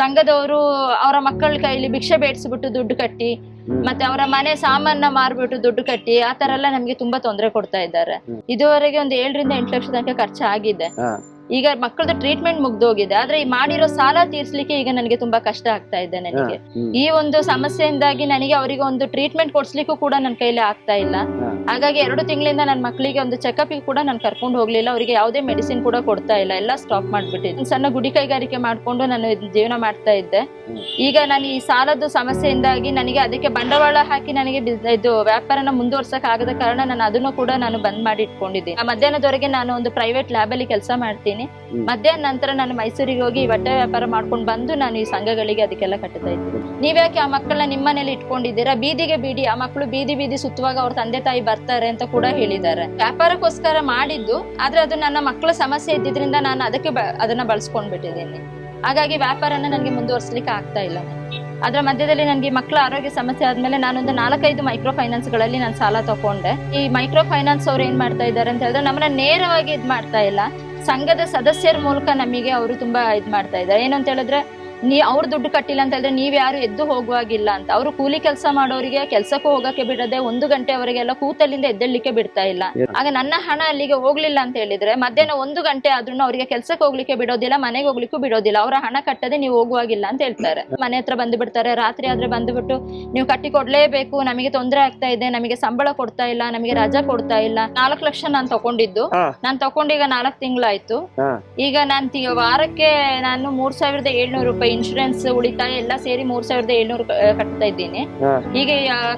ಸಂಘದವರು ಅವರ ಮಕ್ಕಳ ಕೈಲಿ ಭಿಕ್ಷೆ ಬೇಡಿಸ್ಬಿಟ್ಟು ದುಡ್ಡು ಕಟ್ಟಿ ಮತ್ತೆ ಅವರ ಮನೆ ಸಾಮಾನ ಮಾರ್ಬಿಟ್ಟು ದುಡ್ಡು ಕಟ್ಟಿ ಆತರ ತರ ಎಲ್ಲ ನಮ್ಗೆ ತುಂಬಾ ತೊಂದರೆ ಕೊಡ್ತಾ ಇದ್ದಾರೆ. ಇದುವರೆಗೆ ಒಂದು ಏಳರಿಂದ ಎಂಟು ಲಕ್ಷ ತನಕ ಖರ್ಚಾಗಿದೆ. ಈಗ ಮಕ್ಕಳದ್ದು ಟ್ರೀಟ್ಮೆಂಟ್ ಮುಗ್ದೋಗಿದೆ. ಆದ್ರೆ ಈ ಮಾಡಿರೋ ಸಾಲ ತೀರ್ಸ್ಲಿಕ್ಕೆ ಈಗ ನನಗೆ ತುಂಬಾ ಕಷ್ಟ ಆಗ್ತಾ ಇದೆ ನನಗೆ. ಈ ಒಂದು ಸಮಸ್ಯೆಯಿಂದಾಗಿ ನನಗೆ ಅವರಿಗೆ ಒಂದು ಟ್ರೀಟ್ಮೆಂಟ್ ಕೊಡ್ಸ್ಲಿಕ್ಕೂ ಕೂಡ ನನ್ನ ಕೈಲಿ ಆಗ್ತಾ ಇಲ್ಲ. ಹಾಗಾಗಿ ಎರಡು ತಿಂಗಳಿಂದ ನನ್ನ ಮಕ್ಕಳಿಗೆ ಒಂದು ಚೆಕಪ್ ಕೂಡ ನಾನು ಕರ್ಕೊಂಡು ಹೋಗ್ಲಿಲ್ಲ. ಅವರಿಗೆ ಯಾವುದೇ ಮೆಡಿಸಿನ್ ಕೂಡ ಕೊಡ್ತಾ ಇಲ್ಲ. ಎಲ್ಲ ಸ್ಟಾಪ್ ಮಾಡ್ಬಿಟ್ಟಿದ್ದೆ ಸಣ್ಣ ಗುಡಿ ಕೈಗಾರಿಕೆ ಮಾಡ್ಕೊಂಡು ನಾನು ಜೀವನ ಮಾಡ್ತಾ ಇದ್ದೆ. ಈಗ ನಾನು ಈ ಸಾಲದ ಸಮಸ್ಯೆಯಿಂದಾಗಿ ನನಗೆ ಅದಕ್ಕೆ ಬಂಡವಾಳ ಹಾಕಿ ನನಗೆ ಇದು ವ್ಯಾಪಾರನ ಮುಂದುವರ್ಸಕ್ ಆಗದ ಕಾರಣ ನಾನು ಅದನ್ನು ಕೂಡ ನಾನು ಬಂದ್ ಮಾಡಿ ಇಟ್ಕೊಂಡಿದ್ದೀನಿ. ಮಧ್ಯಾಹ್ನದವರೆಗೆ ನಾನು ಒಂದು ಪ್ರೈವೇಟ್ ಲ್ಯಾಬ್ ಅಲ್ಲಿ ಕೆಲಸ ಮಾಡ್ತೀನಿ. ಹ್ಮ್. ಮಧ್ಯಾಹ್ನ ನಂತರ ನಾನು ಮೈಸೂರಿಗೆ ಹೋಗಿ ಬಟ್ಟೆ ವ್ಯಾಪಾರ ಮಾಡ್ಕೊಂಡು ಬಂದು ನಾನು ಈ ಸಂಘಗಳಿಗೆ ಅದಕ್ಕೆಲ್ಲ ಕಟ್ಟುತ್ತಾ ಇದ್ದೀನಿ. ನೀವ್ಯಾಕೆ ಆ ಮಕ್ಕಳನ್ನ ನಿಮ್ಮನೇಲಿ ಇಟ್ಕೊಂಡಿದ್ದೀರಾ? ಬೀದಿಗೆ ಬೀಡಿ, ಆ ಮಕ್ಕಳು ಬೀದಿ ಬೀದಿ ಸುತ್ತುವಾಗ ಅವ್ರ ತಂದೆ ತಾಯಿ ಬರ್ತಾರೆ ಅಂತ ಕೂಡ ಹೇಳಿದ್ದಾರೆ. ವ್ಯಾಪಾರಕ್ಕೋಸ್ಕರ ಮಾಡಿದ್ದು, ಆದ್ರೆ ಅದು ನನ್ನ ಮಕ್ಕಳ ಸಮಸ್ಯೆ ಇದ್ದಿದ್ರಿಂದ ನಾನು ಅದಕ್ಕೆ ಅದನ್ನ ಬಳಸ್ಕೊಂಡ್ಬಿಟ್ಟಿದ್ದೀನಿ. ಹಾಗಾಗಿ ವ್ಯಾಪಾರನ ನನಗೆ ಮುಂದುವರ್ಸಲಿಕ್ಕೆ ಆಗ್ತಾ ಇಲ್ಲ. ಅದರ ಮಧ್ಯದಲ್ಲಿ ನನಗೆ ಮಕ್ಕಳ ಆರೋಗ್ಯ ಸಮಸ್ಯೆ ಆದ್ಮೇಲೆ ನಾನೊಂದು ನಾಲ್ಕೈದು ಮೈಕ್ರೋ ಫೈನಾನ್ಸ್ಗಳಲ್ಲಿ ನಾನು ಸಾಲ ತಗೊಂಡೆ. ಈ ಮೈಕ್ರೋ ಫೈನಾನ್ಸ್ ಅವ್ರು ಏನ್ ಮಾಡ್ತಾ ಇದ್ದಾರೆ ಅಂತ ಹೇಳಿದ್ರೆ ನಮ್ಮನ್ನ ನೇರವಾಗಿ ಇದ್ ಮಾಡ್ತಾ ಇಲ್ಲ. ಸಂಘದ ಸದಸ್ಯರ ಮೂಲಕ ನಮಗೆ ಅವರು ತುಂಬಾ ಇದ್ ಮಾಡ್ತಾ ಇದ್ದಾರೆ. ಏನಂತ ಹೇಳಿದ್ರೆ ನೀ ಅವ್ರ ದುಡ್ಡು ಕಟ್ಟಿಲ್ಲ ಅಂತ ಹೇಳಿದ್ರೆ ನೀವ್ ಯಾರು ಎದ್ದು ಹೋಗುವಾಗಿಲ್ಲ ಅಂತ. ಅವರು ಕೂಲಿ ಕೆಲಸ ಮಾಡೋರಿಗೆ ಕೆಲ್ಸಕ್ಕೂ ಹೋಗಕ್ಕೆ ಬಿಡದೆ ಒಂದು ಗಂಟೆವರೆಗೆಲ್ಲ ಕೂತಲ್ಲಿಂದ ಎದ್ದೇಳ್ಲಿಕ್ಕೆ ಬಿಡ್ತಾ ಇಲ್ಲ. ಆಗ ನನ್ನ ಹಣ ಅಲ್ಲಿಗೆ ಹೋಗ್ಲಿಲ್ಲ ಅಂತ ಹೇಳಿದ್ರೆ ಮಧ್ಯಾಹ್ನ ಒಂದು ಗಂಟೆ ಆದ್ರೂ ಅವರಿಗೆ ಕೆಲ್ಸಕ್ಕೆ ಹೋಗ್ಲಿಕ್ಕೆ ಬಿಡೋದಿಲ್ಲ ಮನೆಗೆ ಹೋಗ್ಲಿಕ್ಕೂ ಬಿಡೋದಿಲ್ಲ. ಅವರ ಹಣ ಕಟ್ಟದೆ ನೀವು ಹೋಗುವಾಗಿಲ್ಲ ಅಂತ ಹೇಳ್ತಾರೆ. ಮನೆ ಹತ್ರ ಬಂದು ಬಿಡ್ತಾರೆ. ರಾತ್ರಿ ಆದ್ರೆ ಬಂದ್ಬಿಟ್ಟು ನೀವು ಕಟ್ಟಿ ಕೊಡ್ಲೇಬೇಕು ನಮಗೆ ತೊಂದರೆ ಆಗ್ತಾ ಇದೆ ನಮಗೆ ಸಂಬಳ ಕೊಡ್ತಾ ಇಲ್ಲ ನಮಗೆ ರಜಾ ಕೊಡ್ತಾ ಇಲ್ಲ. ನಾಲ್ಕು ಲಕ್ಷ ನಾನು ತಗೊಂಡಿದ್ದು. ನಾನು ತಗೊಂಡು ಈಗ ನಾಲ್ಕು ತಿಂಗಳಾಯ್ತು. ಈಗ ನಾನು ವಾರಕ್ಕೆ ನಾನು ಮೂರ್ ಸಾವಿರದ ಏಳ್ನೂರು ರೂಪಾಯಿ ಇನ್ಶೂರೆನ್ಸ್ ಉಳಿತಾಯ ಎಲ್ಲ ಸೇರಿ ಮೂರ್ ಸಾವಿರದ ಏಳ್ನೂರು ಕಟ್ತಾ ಇದ್ದೀನಿ. ಈಗ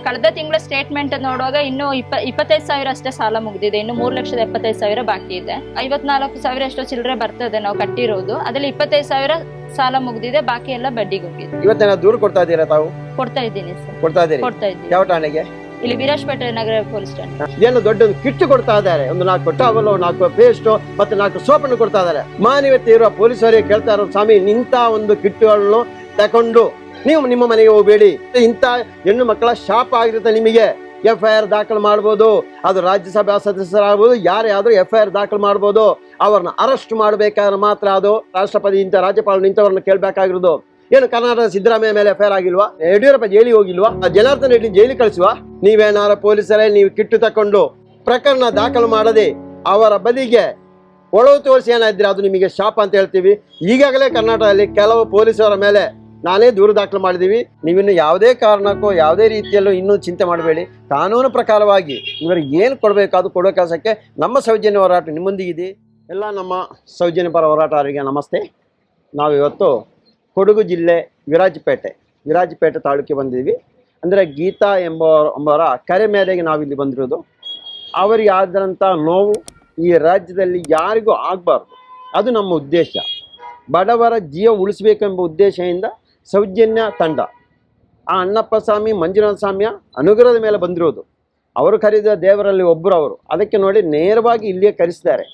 ಕಳೆದ ತಿಂಗಳ ಸ್ಟೇಟ್ಮೆಂಟ್ ನೋಡುವಾಗ ಇನ್ನು ಇಪ್ಪ ಇಪ್ಪತ್ತೈದು ಸಾವಿರ ಅಷ್ಟೇ ಸಾಲ ಮುಗಿದಿದೆ. ಇನ್ನು ಮೂರ್ ಲಕ್ಷದ ಎಪ್ಪತ್ತೈದು ಸಾವಿರ ಬಾಕಿ ಇದೆ. ಐವತ್ನಾಲ್ಕು ಸಾವಿರ ಅಷ್ಟು ಚಿಲ್ಲರೆ ಬರ್ತದೆ ನಾವು ಕಟ್ಟಿರೋದು. ಅದ್ರಲ್ಲಿ ಇಪ್ಪತ್ತೈದು ಸಾವಿರ ಸಾಲ ಮುಗಿದಿದೆ ಬಾಕಿ ಎಲ್ಲ ಬಡ್ಡಿಗೆ ಹೋಗಿದೆ. ದೂರು ಕೊಡ್ತಾ ಇದ್ದೀರಾ ತಾವು? ಕೊಡ್ತಾ ಇದ್ದೀನಿ ಸರ್. ಕೊಡ್ತಾ ಇದ್ದೀರಿ? ಕೊಡ್ತಾ ಇದ್ದೀನಿ. ಯಾವ ಠಾಣೆಗೆ? ಇಲ್ಲಿ ವೀರಾಜಪೇಟೆ ನಗರ ಪೊಲೀಸ್ ಸ್ಟೇಷನ್ ಏನು ದೊಡ್ಡ ಒಂದು ಕಿಟ್ಟು ಕೊಡ್ತಾ ಇದ್ದಾರೆ. ಒಂದು ನಾಲ್ಕು ಟವಲು, ನಾಲ್ಕು ಪೇಸ್ಟ್ ಮತ್ತೆ ನಾಲ್ಕು ಸೋಪನ್ನು ಕೊಡ್ತಾ ಇದ್ದಾರೆ. ಮಾನವೀಯತೆ ಇರುವ ಪೊಲೀಸರಿಗೆ ಕೇಳ್ತಾ ಇರೋ ಸ್ವಾಮಿ, ನಿಂತ ಒಂದು ಕಿಟ್ಟುಗಳನ್ನು ತಕೊಂಡು ನೀವು ನಿಮ್ಮ ಮನೆಗೆ ಹೋಗಬೇಡಿ. ಇಂಥ ಹೆಣ್ಣು ಮಕ್ಕಳ ಶಾಪ್ ಆಗಿರುತ್ತೆ ನಿಮಗೆ. ಎಫ್ ಐ ಆರ್ ದಾಖಲು ಮಾಡ್ಬೋದು. ಅದು ರಾಜ್ಯಸಭಾ ಸದಸ್ಯರಾಗ್ಬೋದು. ಯಾರೇ ಆದರೂ ಎಫ್ ಐ ಆರ್ ದಾಖಲು ಮಾಡ್ಬೋದು. ಅವ್ರನ್ನ ಅರೆಸ್ಟ್ ಮಾಡಬೇಕಾದ್ರೆ ಮಾತ್ರ ಅದು. ರಾಷ್ಟ್ರಪತಿ ಇಂಥ ರಾಜ್ಯಪಾಲರು ಇಂಥವ್ರನ್ನ ಕೇಳಬೇಕಾಗಿರೋದು. ಏನು ಕರ್ನಾಟಕ ಸಿದ್ದರಾಮಯ್ಯ ಮೇಲೆ ಎಫ್ಐಆರ್ ಆಗಿಲ್ವಾ? ಯಡಿಯೂರಪ್ಪ ಜೈಲಿಗೆ ಹೋಗಿಲ್ವಾ? ಜನಾರ್ದನ್ ರೆಡ್ಡಿ ಜೈಲಿಗೆ ಕಳಿಸುವ? ನೀವೇನಾರ ಪೊಲೀಸರೇ, ನೀವು ಕಿಟ್ಟು ತಕೊಂಡು ಪ್ರಕರಣ ದಾಖಲು ಮಾಡದೆ ಅವರ ಬದಿಗೆ ಒಳವು ತೋರಿಸಿ ಏನಾದ್ರೆ ಅದು ನಿಮಗೆ ಶಾಪ ಅಂತ ಹೇಳ್ತೀವಿ. ಈಗಾಗಲೇ ಕರ್ನಾಟಕದಲ್ಲಿ ಕೆಲವು ಪೊಲೀಸರ ಮೇಲೆ ನಾನೇ ದೂರು ದಾಖಲು ಮಾಡಿದ್ದೀವಿ. ನೀವಿನ್ನು ಯಾವುದೇ ಕಾರಣಕ್ಕೂ, ಯಾವುದೇ ರೀತಿಯಲ್ಲೂ ಇನ್ನೂ ಚಿಂತೆ ಮಾಡಬೇಡಿ. ಕಾನೂನು ಪ್ರಕಾರವಾಗಿ ಇವರಿಗೆ ಏನು ಕೊಡಬೇಕು, ಅದು ಕೊಡೋ ಕೆಲಸಕ್ಕೆ ನಮ್ಮ ಸೌಜನ್ಯ ಹೋರಾಟ ನಿಮ್ಮೊಂದಿಗಿದೆ. ಎಲ್ಲ ನಮ್ಮ ಸೌಜನ್ಯ ಪರ ಹೋರಾಟಗಾರರಿಗೆ ನಮಸ್ತೆ. ನಾವು ಇವತ್ತು ಕೊಡಗು ಜಿಲ್ಲೆ ವಿರಾಜಪೇಟೆ ವಿರಾಜಪೇಟೆ ತಾಲೂಕಿಗೆ ಬಂದಿದ್ದೀವಿ. ಅಂದರೆ ಗೀತಾ ಎಂಬವರ ಎಂಬವರ ಕರೆ ಮೇರೆಗೆ ನಾವಿಲ್ಲಿ ಬಂದಿರೋದು. ಅವರಿಗೆ ಆದಂಥ ನೋವು ಈ ರಾಜ್ಯದಲ್ಲಿ ಯಾರಿಗೂ ಆಗಬಾರ್ದು. ಅದು ನಮ್ಮ ಉದ್ದೇಶ. ಬಡವರ ಜೀವ ಉಳಿಸಬೇಕೆಂಬ ಉದ್ದೇಶದಿಂದ ಸೌಜನ್ಯ ತಂಡ, ಆ ಅಣ್ಣಪ್ಪ ಸ್ವಾಮಿ, ಮಂಜುನಾಥ ಸ್ವಾಮಿಯ ಅನುಗ್ರಹದ ಮೇಲೆ ಬಂದಿರೋದು. ಅವರು ಕರೆದ ದೇವರಲ್ಲಿ ಒಬ್ಬರು ಅವರು. ಅದಕ್ಕೆ ನೋಡಿ ನೇರವಾಗಿ ಇಲ್ಲಿಯೇ ಕರೆಸಿದ್ದಾರೆ.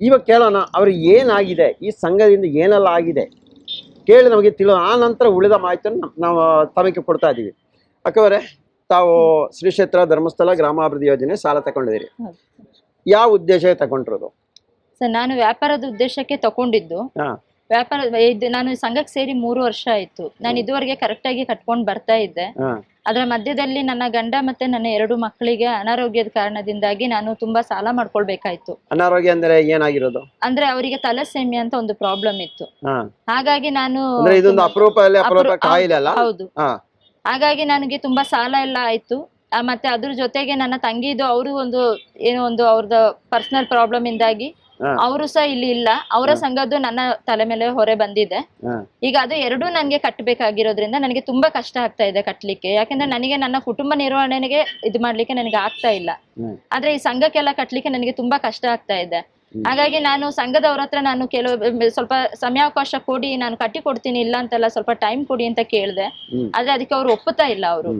ಇವಾಗ ಕೇಳೋಣ, ಅವ್ರಿಗೆ ಏನಾಗಿದೆ? ಈ ಸಂಘದಿಂದ ಏನೆಲ್ಲ ಆಗಿದೆ? ಕೇಳಿ ನಮಗೆ ತಿಳಿದು ಆ ನಂತರ ಉಳಿದ ಮಾಹಿತಿಯನ್ನು ನಾವು ತಮಗೆ ಕೊಡ್ತಾ ಇದ್ದೀವಿ ಅಕ್ಕವರೇ ತಾವು ಶ್ರೀ ಕ್ಷೇತ್ರ ಧರ್ಮಸ್ಥಳ ಗ್ರಾಮಾಭಿವೃದ್ಧಿ ಯೋಜನೆ ಸಾಲ ತಗೊಂಡಿದ್ದೀರಿ. ಯಾವ ಉದ್ದೇಶ ತಗೊಂಡಿರೋದು? ಸರ್ ನಾನು ವ್ಯಾಪಾರದ ಉದ್ದೇಶಕ್ಕೆ ತಗೊಂಡಿದ್ದು. ವ್ಯಾಪಾರ ಇದು ನಾನು ಸಂಘಕ್ಕೆ ಸೇರಿ ಮೂರು ವರ್ಷ ಆಯ್ತು. ನಾನು ಇದುವರೆಗೆ ಕರೆಕ್ಟ್ ಆಗಿ ಕಟ್ಕೊಂಡು ಬರ್ತಾ ಇದ್ದೆ. ಅದರ ಮಧ್ಯದಲ್ಲಿ ನನ್ನ ಗಂಡ ಮತ್ತೆ ನನ್ನ ಎರಡು ಮಕ್ಕಳಿಗೆ ಅನಾರೋಗ್ಯದ ಕಾರಣದಿಂದಾಗಿ ನಾನು ತುಂಬಾ ಸಾಲ ಮಾಡ್ಕೊಳ್ಬೇಕಾಯ್ತು ಅನಾರೋಗ್ಯ ಅಂದ್ರೆ ಏನಾಗಿರೋದು ಅಂದ್ರೆ ಅವರಿಗೆ ತಲಸೇಮಿ ಅಂತ ಒಂದು ಪ್ರಾಬ್ಲಮ್ ಇತ್ತು. ಹಾಗಾಗಿ ನಾನು ಇದೊಂದು ಅಪರೂಪ ಅಪರೂ- ಕಾಯಿಲೆ ಅಲ್ಲ ಹೌದು. ಹಾಗಾಗಿ ನನಗೆ ತುಂಬಾ ಸಾಲ ಎಲ್ಲ ಆಯ್ತು ಮತ್ತೆ ಅದ್ರ ಜೊತೆಗೆ ನನ್ನ ತಂಗಿದು ಅವರು ಒಂದು ಏನೋ ಒಂದು ಅವ್ರದ್ದು ಪರ್ಸನಲ್ ಪ್ರಾಬ್ಲಮ್ ಇಂದಾಗಿ. ಅವರು ಸಹ ಇಲ್ಲಿ ಇಲ್ಲ. ಅವರ ಸಂಘದ್ದು ನನ್ನ ತಲೆ ಮೇಲೆ ಹೊರೆ ಬಂದಿದೆ. ಈಗ ಅದು ಎರಡೂ ನನಗೆ ಕಟ್ಟಬೇಕಾಗಿರೋದ್ರಿಂದ ನನಗೆ ತುಂಬಾ ಕಷ್ಟ ಆಗ್ತಾ ಇದೆ ಕಟ್ಲಿಕ್ಕೆ ಯಾಕಂದ್ರೆ ನನಗೆ ನನ್ನ ಕುಟುಂಬ ನಿರ್ವಹಣೆಗೆ ಇದು ಮಾಡ್ಲಿಕ್ಕೆ ನನಗೆ ಆಗ್ತಾ ಇಲ್ಲ. ಆದ್ರೆ ಈ ಸಂಘಕ್ಕೆಲ್ಲ ಕಟ್ಲಿಕ್ಕೆ ನನಗೆ ತುಂಬಾ ಕಷ್ಟ ಆಗ್ತಾ ಇದೆ. ಹಾಗಾಗಿ ನಾನು ಸಂಘದವ್ರ ಹತ್ರ ನಾನು ಕೆಲವು ಸ್ವಲ್ಪ ಸಮಯಾವಕಾಶ ಕೊಡಿ ನಾನು ಕಟ್ಟಿ ಕೊಡ್ತೀನಿ ಇಲ್ಲ ಅಂತೆಲ್ಲ ಸ್ವಲ್ಪ ಟೈಮ್ ಕೊಡಿ ಅಂತ ಕೇಳಿದೆ. ಆದ್ರೆ ಅದಕ್ಕೆ ಅವ್ರು ಒಪ್ಪುತ್ತಾ ಇಲ್ಲ ಅವರು.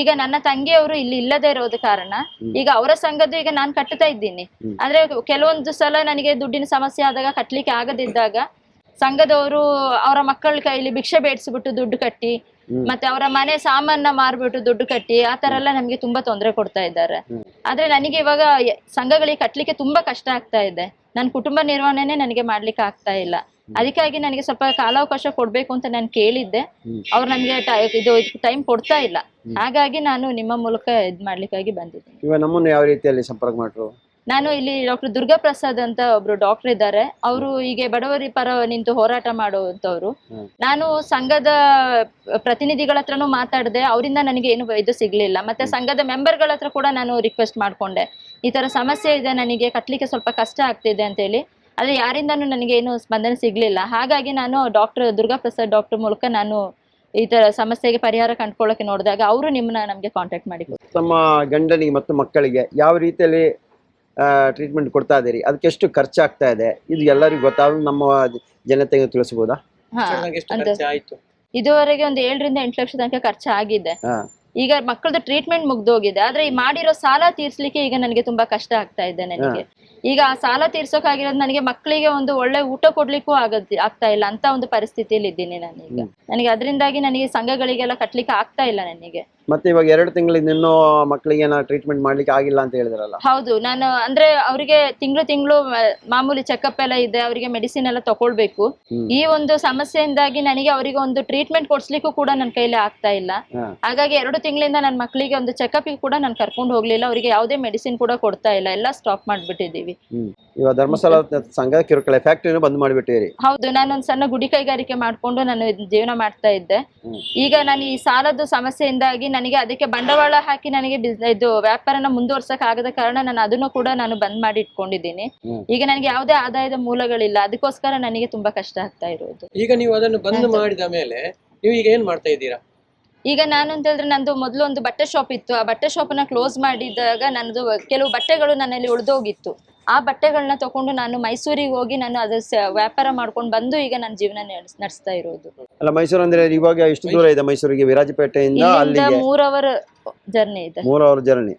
ಈಗ ನನ್ನ ತಂಗಿಯವರು ಇಲ್ಲಿ ಇಲ್ಲದೆ ಇರೋದ ಕಾರಣ. ಈಗ ಅವರ ಸಂಘದ್ದು ಈಗ ನಾನು ಕಟ್ಟುತ್ತಾ ಇದ್ದೀನಿ. ಅಂದ್ರೆ ಕೆಲವೊಂದು ಸಲ ನನಗೆ ದುಡ್ಡಿನ ಸಮಸ್ಯೆ ಆದಾಗ ಕಟ್ಲಿಕ್ಕೆ ಆಗದಿದ್ದಾಗ ಸಂಘದವರು ಅವರ ಮಕ್ಕಳ ಕೈಲಿ ಭಿಕ್ಷೆ ಬೇಡಿಸ್ಬಿಟ್ಟು ದುಡ್ಡು ಕಟ್ಟಿ ಮತ್ತೆ ಅವರ ಮನೆ ಸಾಮಾನ ಮಾರ್ಬಿಟ್ಟು ದುಡ್ಡು ಕಟ್ಟಿ ಆ ತರ ಎಲ್ಲ ನಮ್ಗೆ ತುಂಬಾ ತೊಂದರೆ ಕೊಡ್ತಾ ಇದ್ದಾರೆ. ಆದ್ರೆ ನನಗೆ ಇವಾಗ ಸಂಘಗಳಿಗೆ ಕಟ್ಲಿಕ್ಕೆ ತುಂಬಾ ಕಷ್ಟ ಆಗ್ತಾ ಇದೆ. ನನ್ನ ಕುಟುಂಬ ನಿರ್ವಹಣೆನೆ ನನಗೆ ಮಾಡ್ಲಿಕ್ಕೆ ಆಗ್ತಾ ಇಲ್ಲ. ಅದಕ್ಕಾಗಿ ನನಗೆ ಸ್ವಲ್ಪ ಕಾಲಾವಕಾಶ ಕೊಡ್ಬೇಕು ಅಂತ ನಾನು ಕೇಳಿದ್ದೆ. ಅವ್ರು ನನಗೆ ಇದು ಟೈಮ್ ಕೊಡ್ತಾ ಇಲ್ಲ. ಹಾಗಾಗಿ ನಾನು ನಿಮ್ಮ ಮೂಲಕ ಇದ್ ಮಾಡ್ಲಿಕ್ಕಾಗಿ ಬಂದಿದ್ದೀನಿ. ಇವಾಗ ನಮ್ಮನ್ನು ಯಾವ ರೀತಿಯಲ್ಲಿ ಸಂಪರ್ಕ ಮಾಡ್ರು? ನಾನು ಇಲ್ಲಿ ಡಾಕ್ಟರ್ ದುರ್ಗಾ ಪ್ರಸಾದ್ ಅಂತ ಒಬ್ರು ಡಾಕ್ಟರ್ ಇದ್ದಾರೆ. ಅವರು ಹೀಗೆ ಬಡವರಿ ಪರ ನಿಂತು ಹೋರಾಟ ಮಾಡುವಂತವ್ರು. ನಾನು ಸಂಘದ ಪ್ರತಿನಿಧಿಗಳ ಹತ್ರನೂ ಮಾತಾಡಿದೆ. ಅವರಿಂದ ನನಗೆ ಏನು ಇದು ಸಿಗ್ಲಿಲ್ಲ. ಮತ್ತೆ ಸಂಘದ ಮೆಂಬರ್ಗಳ ಹತ್ರ ಕೂಡ ನಾನು ರಿಕ್ವೆಸ್ಟ್ ಮಾಡ್ಕೊಂಡೆ. ಈ ತರ ಸಮಸ್ಯೆ ಇದೆ ನನಗೆ ಕಟ್ಲಿಕ್ಕೆ ಸ್ವಲ್ಪ ಕಷ್ಟ ಆಗ್ತಿದೆ ಅಂತ ಹೇಳಿ. ಆದ್ರೆ ಯಾರಿಂದನೂ ನನಗೆ ಏನು ಸ್ಪಂದನೆ ಸಿಗ್ಲಿಲ್ಲ. ಹಾಗಾಗಿ ನಾನು ಡಾಕ್ಟರ್ ದುರ್ಗಾ ಪ್ರಸಾದ್ ಡಾಕ್ಟರ್ ಮೂಲಕ ನಾನು ಈ ತರ ಸಮಸ್ಯೆಗೆ ಪರಿಹಾರ ಕಂಡುಕೊಳ್ಳೋಕೆ ನೋಡಿದಾಗ ಅವರು ನಿಮ್ಮನ್ನ ನಮಗೆ ಕಾಂಟ್ಯಾಕ್ಟ್ ಮಾಡಿ. ತಮ್ಮ ಗಂಡನಿಗೆ ಮತ್ತು ಮಕ್ಕಳಿಗೆ ಯಾವ ರೀತಿಯಲ್ಲಿ ಟ್ರೀಟ್ಮೆಂಟ್ ಕೊಡ್ತಾ ಇದ್ದೀರಿ? ಅದಕ್ಕೆ ಎಷ್ಟು ಖರ್ಚಾಗ್ತಾ ಇದೆ? ಇದು ಎಲ್ಲರಿಗೂ ಗೊತ್ತಾಗ ನಮ್ಮ ಜನತೆಗೆ ತಿಳಿಸಬಹುದಾ ಹಾ ಎಷ್ಟು ಅಂತ ಖರ್ಚು ಆಯ್ತು ಇದುವರೆಗೆ ಒಂದು ಏಳರಿಂದ ಎಂಟು ಲಕ್ಷ ತನಕ ಖರ್ಚಾಗಿದೆ. ಹಾ. ಈಗ ಮಕ್ಕಳದ್ದು ಟ್ರೀಟ್ಮೆಂಟ್ ಮುಗ್ದೋಗಿದೆ. ಆದ್ರೆ ಈ ಮಾಡಿರೋ ಸಾಲ ತೀರ್ಸ್ಲಿಕ್ಕೆ ಈಗ ನನಗೆ ತುಂಬಾ ಕಷ್ಟ ಆಗ್ತಾ ಇದೆ ನನಗೆ. ಈಗ ಆ ಸಾಲ ತೀರ್ಸೋಕಾಗಿರೋದು ನನಗೆ ಮಕ್ಕಳಿಗೆ ಒಂದು ಒಳ್ಳೆ ಊಟ ಕೊಡ್ಲಿಕ್ಕೂ ಆಗದ್ ಆಗ್ತಾ ಇಲ್ಲ. ಅಂತ ಒಂದು ಪರಿಸ್ಥಿತಿಯಲ್ಲಿ ಇದ್ದೀನಿ ನಾನೀಗ. ನನಗೆ ಅದರಿಂದಾಗಿ ನನಗೆ ಸಂಘಗಳಿಗೆಲ್ಲ ಕಟ್ಲಿಕ್ಕೆ ಆಗ್ತಾ ಇಲ್ಲ ನನಗೆ. ಮತ್ತೆ ಇವಾಗ ಎರಡು ತಿಂಗಳಿಂದ ಇನ್ನೂ ಮಕ್ಕಳಿಗೆ ಟ್ರೀಟ್ಮೆಂಟ್ ಮಾಡ್ಲಿಕ್ಕೆ ಆಗಿಲ್ಲ ಅಂತ ಹೇಳಿದ್ರಲ್ಲ? ಹೌದು ನಾನು ಅಂದ್ರೆ ಅವರಿಗೆ ತಿಂಗಳು ತಿಂಗಳು ಮಾಮೂಲಿ ಚೆಕಪ್ ಎಲ್ಲ ಇದೆ ಅವರಿಗೆ ಮೆಡಿಸಿನ್ ಎಲ್ಲ ತಗೊಳ್ಬೇಕು. ಈ ಒಂದು ಸಮಸ್ಯೆಯಿಂದಾಗಿ ನನಗೆ ಅವರಿಗೆ ಒಂದು ಟ್ರೀಟ್ಮೆಂಟ್ ಕೊಡ್ಸ್ಲಿಕ್ಕೂ ಕೂಡ ನನ್ನ ಕೈಲಿ ಆಗ್ತಾ ಇಲ್ಲ. ಹಾಗಾಗಿ ಎರಡು ತಿಂಗಳಿಂದ ನನ್ನ ಮಕ್ಕಳಿಗೆ ಒಂದು ಚೆಕಪ್ ಕೂಡ ನಾನು ಕರ್ಕೊಂಡು ಹೋಗ್ಲಿಲ್ಲ ಅವರಿಗೆ ಯಾವುದೇ ಮೆಡಿಸಿನ್ ಕೂಡ ಕೊಡ್ತಾ ಇಲ್ಲ ಎಲ್ಲ ಸ್ಟಾಪ್ ಮಾಡ್ಬಿಟ್ಟಿದೀವಿ ಇವಾಗ ಧರ್ಮಸ್ಥಳ ಸಂಘ ಕಿರುಕಳೆ ಫ್ಯಾಕ್ಟ್ರಿನೂ ಬಂದ್ ಮಾಡಿಬಿಟ್ಟಿರಿ. ಹೌದು ನಾನೊಂದು ಸಣ್ಣ ಗುಡಿ ಕೈಗಾರಿಕೆ ಮಾಡ್ಕೊಂಡು ನಾನು ಜೀವನ ಮಾಡ್ತಾ ಇದ್ದೆ. ಈಗ ನಾನು ಈ ಸಾಲದ ಸಮಸ್ಯೆಯಿಂದಾಗಿ ನನಗೆ ಅದಕ್ಕೆ ಬಂಡವಾಳ ಹಾಕಿ ನನಗೆ ಇದು ವ್ಯಾಪಾರನ ಮುಂದುವರ್ಸಕ್ ಆಗದ ಕಾರಣ ನಾನು ಅದನ್ನು ಕೂಡ ನಾನು ಬಂದ್ ಮಾಡಿ ಇಟ್ಕೊಂಡಿದ್ದೀನಿ. ಈಗ ನನಗೆ ಯಾವುದೇ ಆದಾಯದ ಮೂಲಗಳಿಲ್ಲ. ಅದಕ್ಕೋಸ್ಕರ ನನಗೆ ತುಂಬಾ ಕಷ್ಟ ಆಗ್ತಾ ಇರೋದು. ಈಗ ನೀವು ಅದನ್ನು ಬಂದ್ ಮಾಡಿದ ಮೇಲೆ ನೀವು ಈಗ ಏನ್ ಮಾಡ್ತಾ ಇದ್ದೀರಾ? ಈಗ ನಾನು ಅಂತ ಹೇಳಿದ್ರೆ ನಂದು ಮೊದಲು ಒಂದು ಬಟ್ಟೆ ಶಾಪ್ ಇತ್ತು. ಆ ಬಟ್ಟೆ ಶಾಪನ್ನ ಕ್ಲೋಸ್ ಮಾಡಿದಾಗ ನನ್ನದು ಕೆಲವು ಬಟ್ಟೆಗಳು ನನ್ನಲ್ಲಿ ಉಳಿದೋಗಿತ್ತು. ಆ ಬಟ್ಟೆಗಳನ್ನ ತಗೊಂಡು ನಾನು ಮೈಸೂರಿಗೆ ಹೋಗಿ ನಾನು ಅದ್ರ ವ್ಯಾಪಾರ ಮಾಡ್ಕೊಂಡು ಬಂದು ಈಗ ನನ್ನ ಜೀವನ ನಡೆಸ್- ನಡೆಸ್ತಾ ಇರೋದು. ಅಲ್ಲ ಮೈಸೂರು ಅಂದ್ರೆ ಇವಾಗ ಎಷ್ಟು ದೂರ ಇದೆ ಮೈಸೂರಿಗೆ? ವಿರಾಜಪೇಟೆಯಿಂದ ಮೂರ್ ಅವರ್ ಜರ್ನಿ ಇದೆ. ಮೂರು ಅವರ್ ಜರ್ನಿ.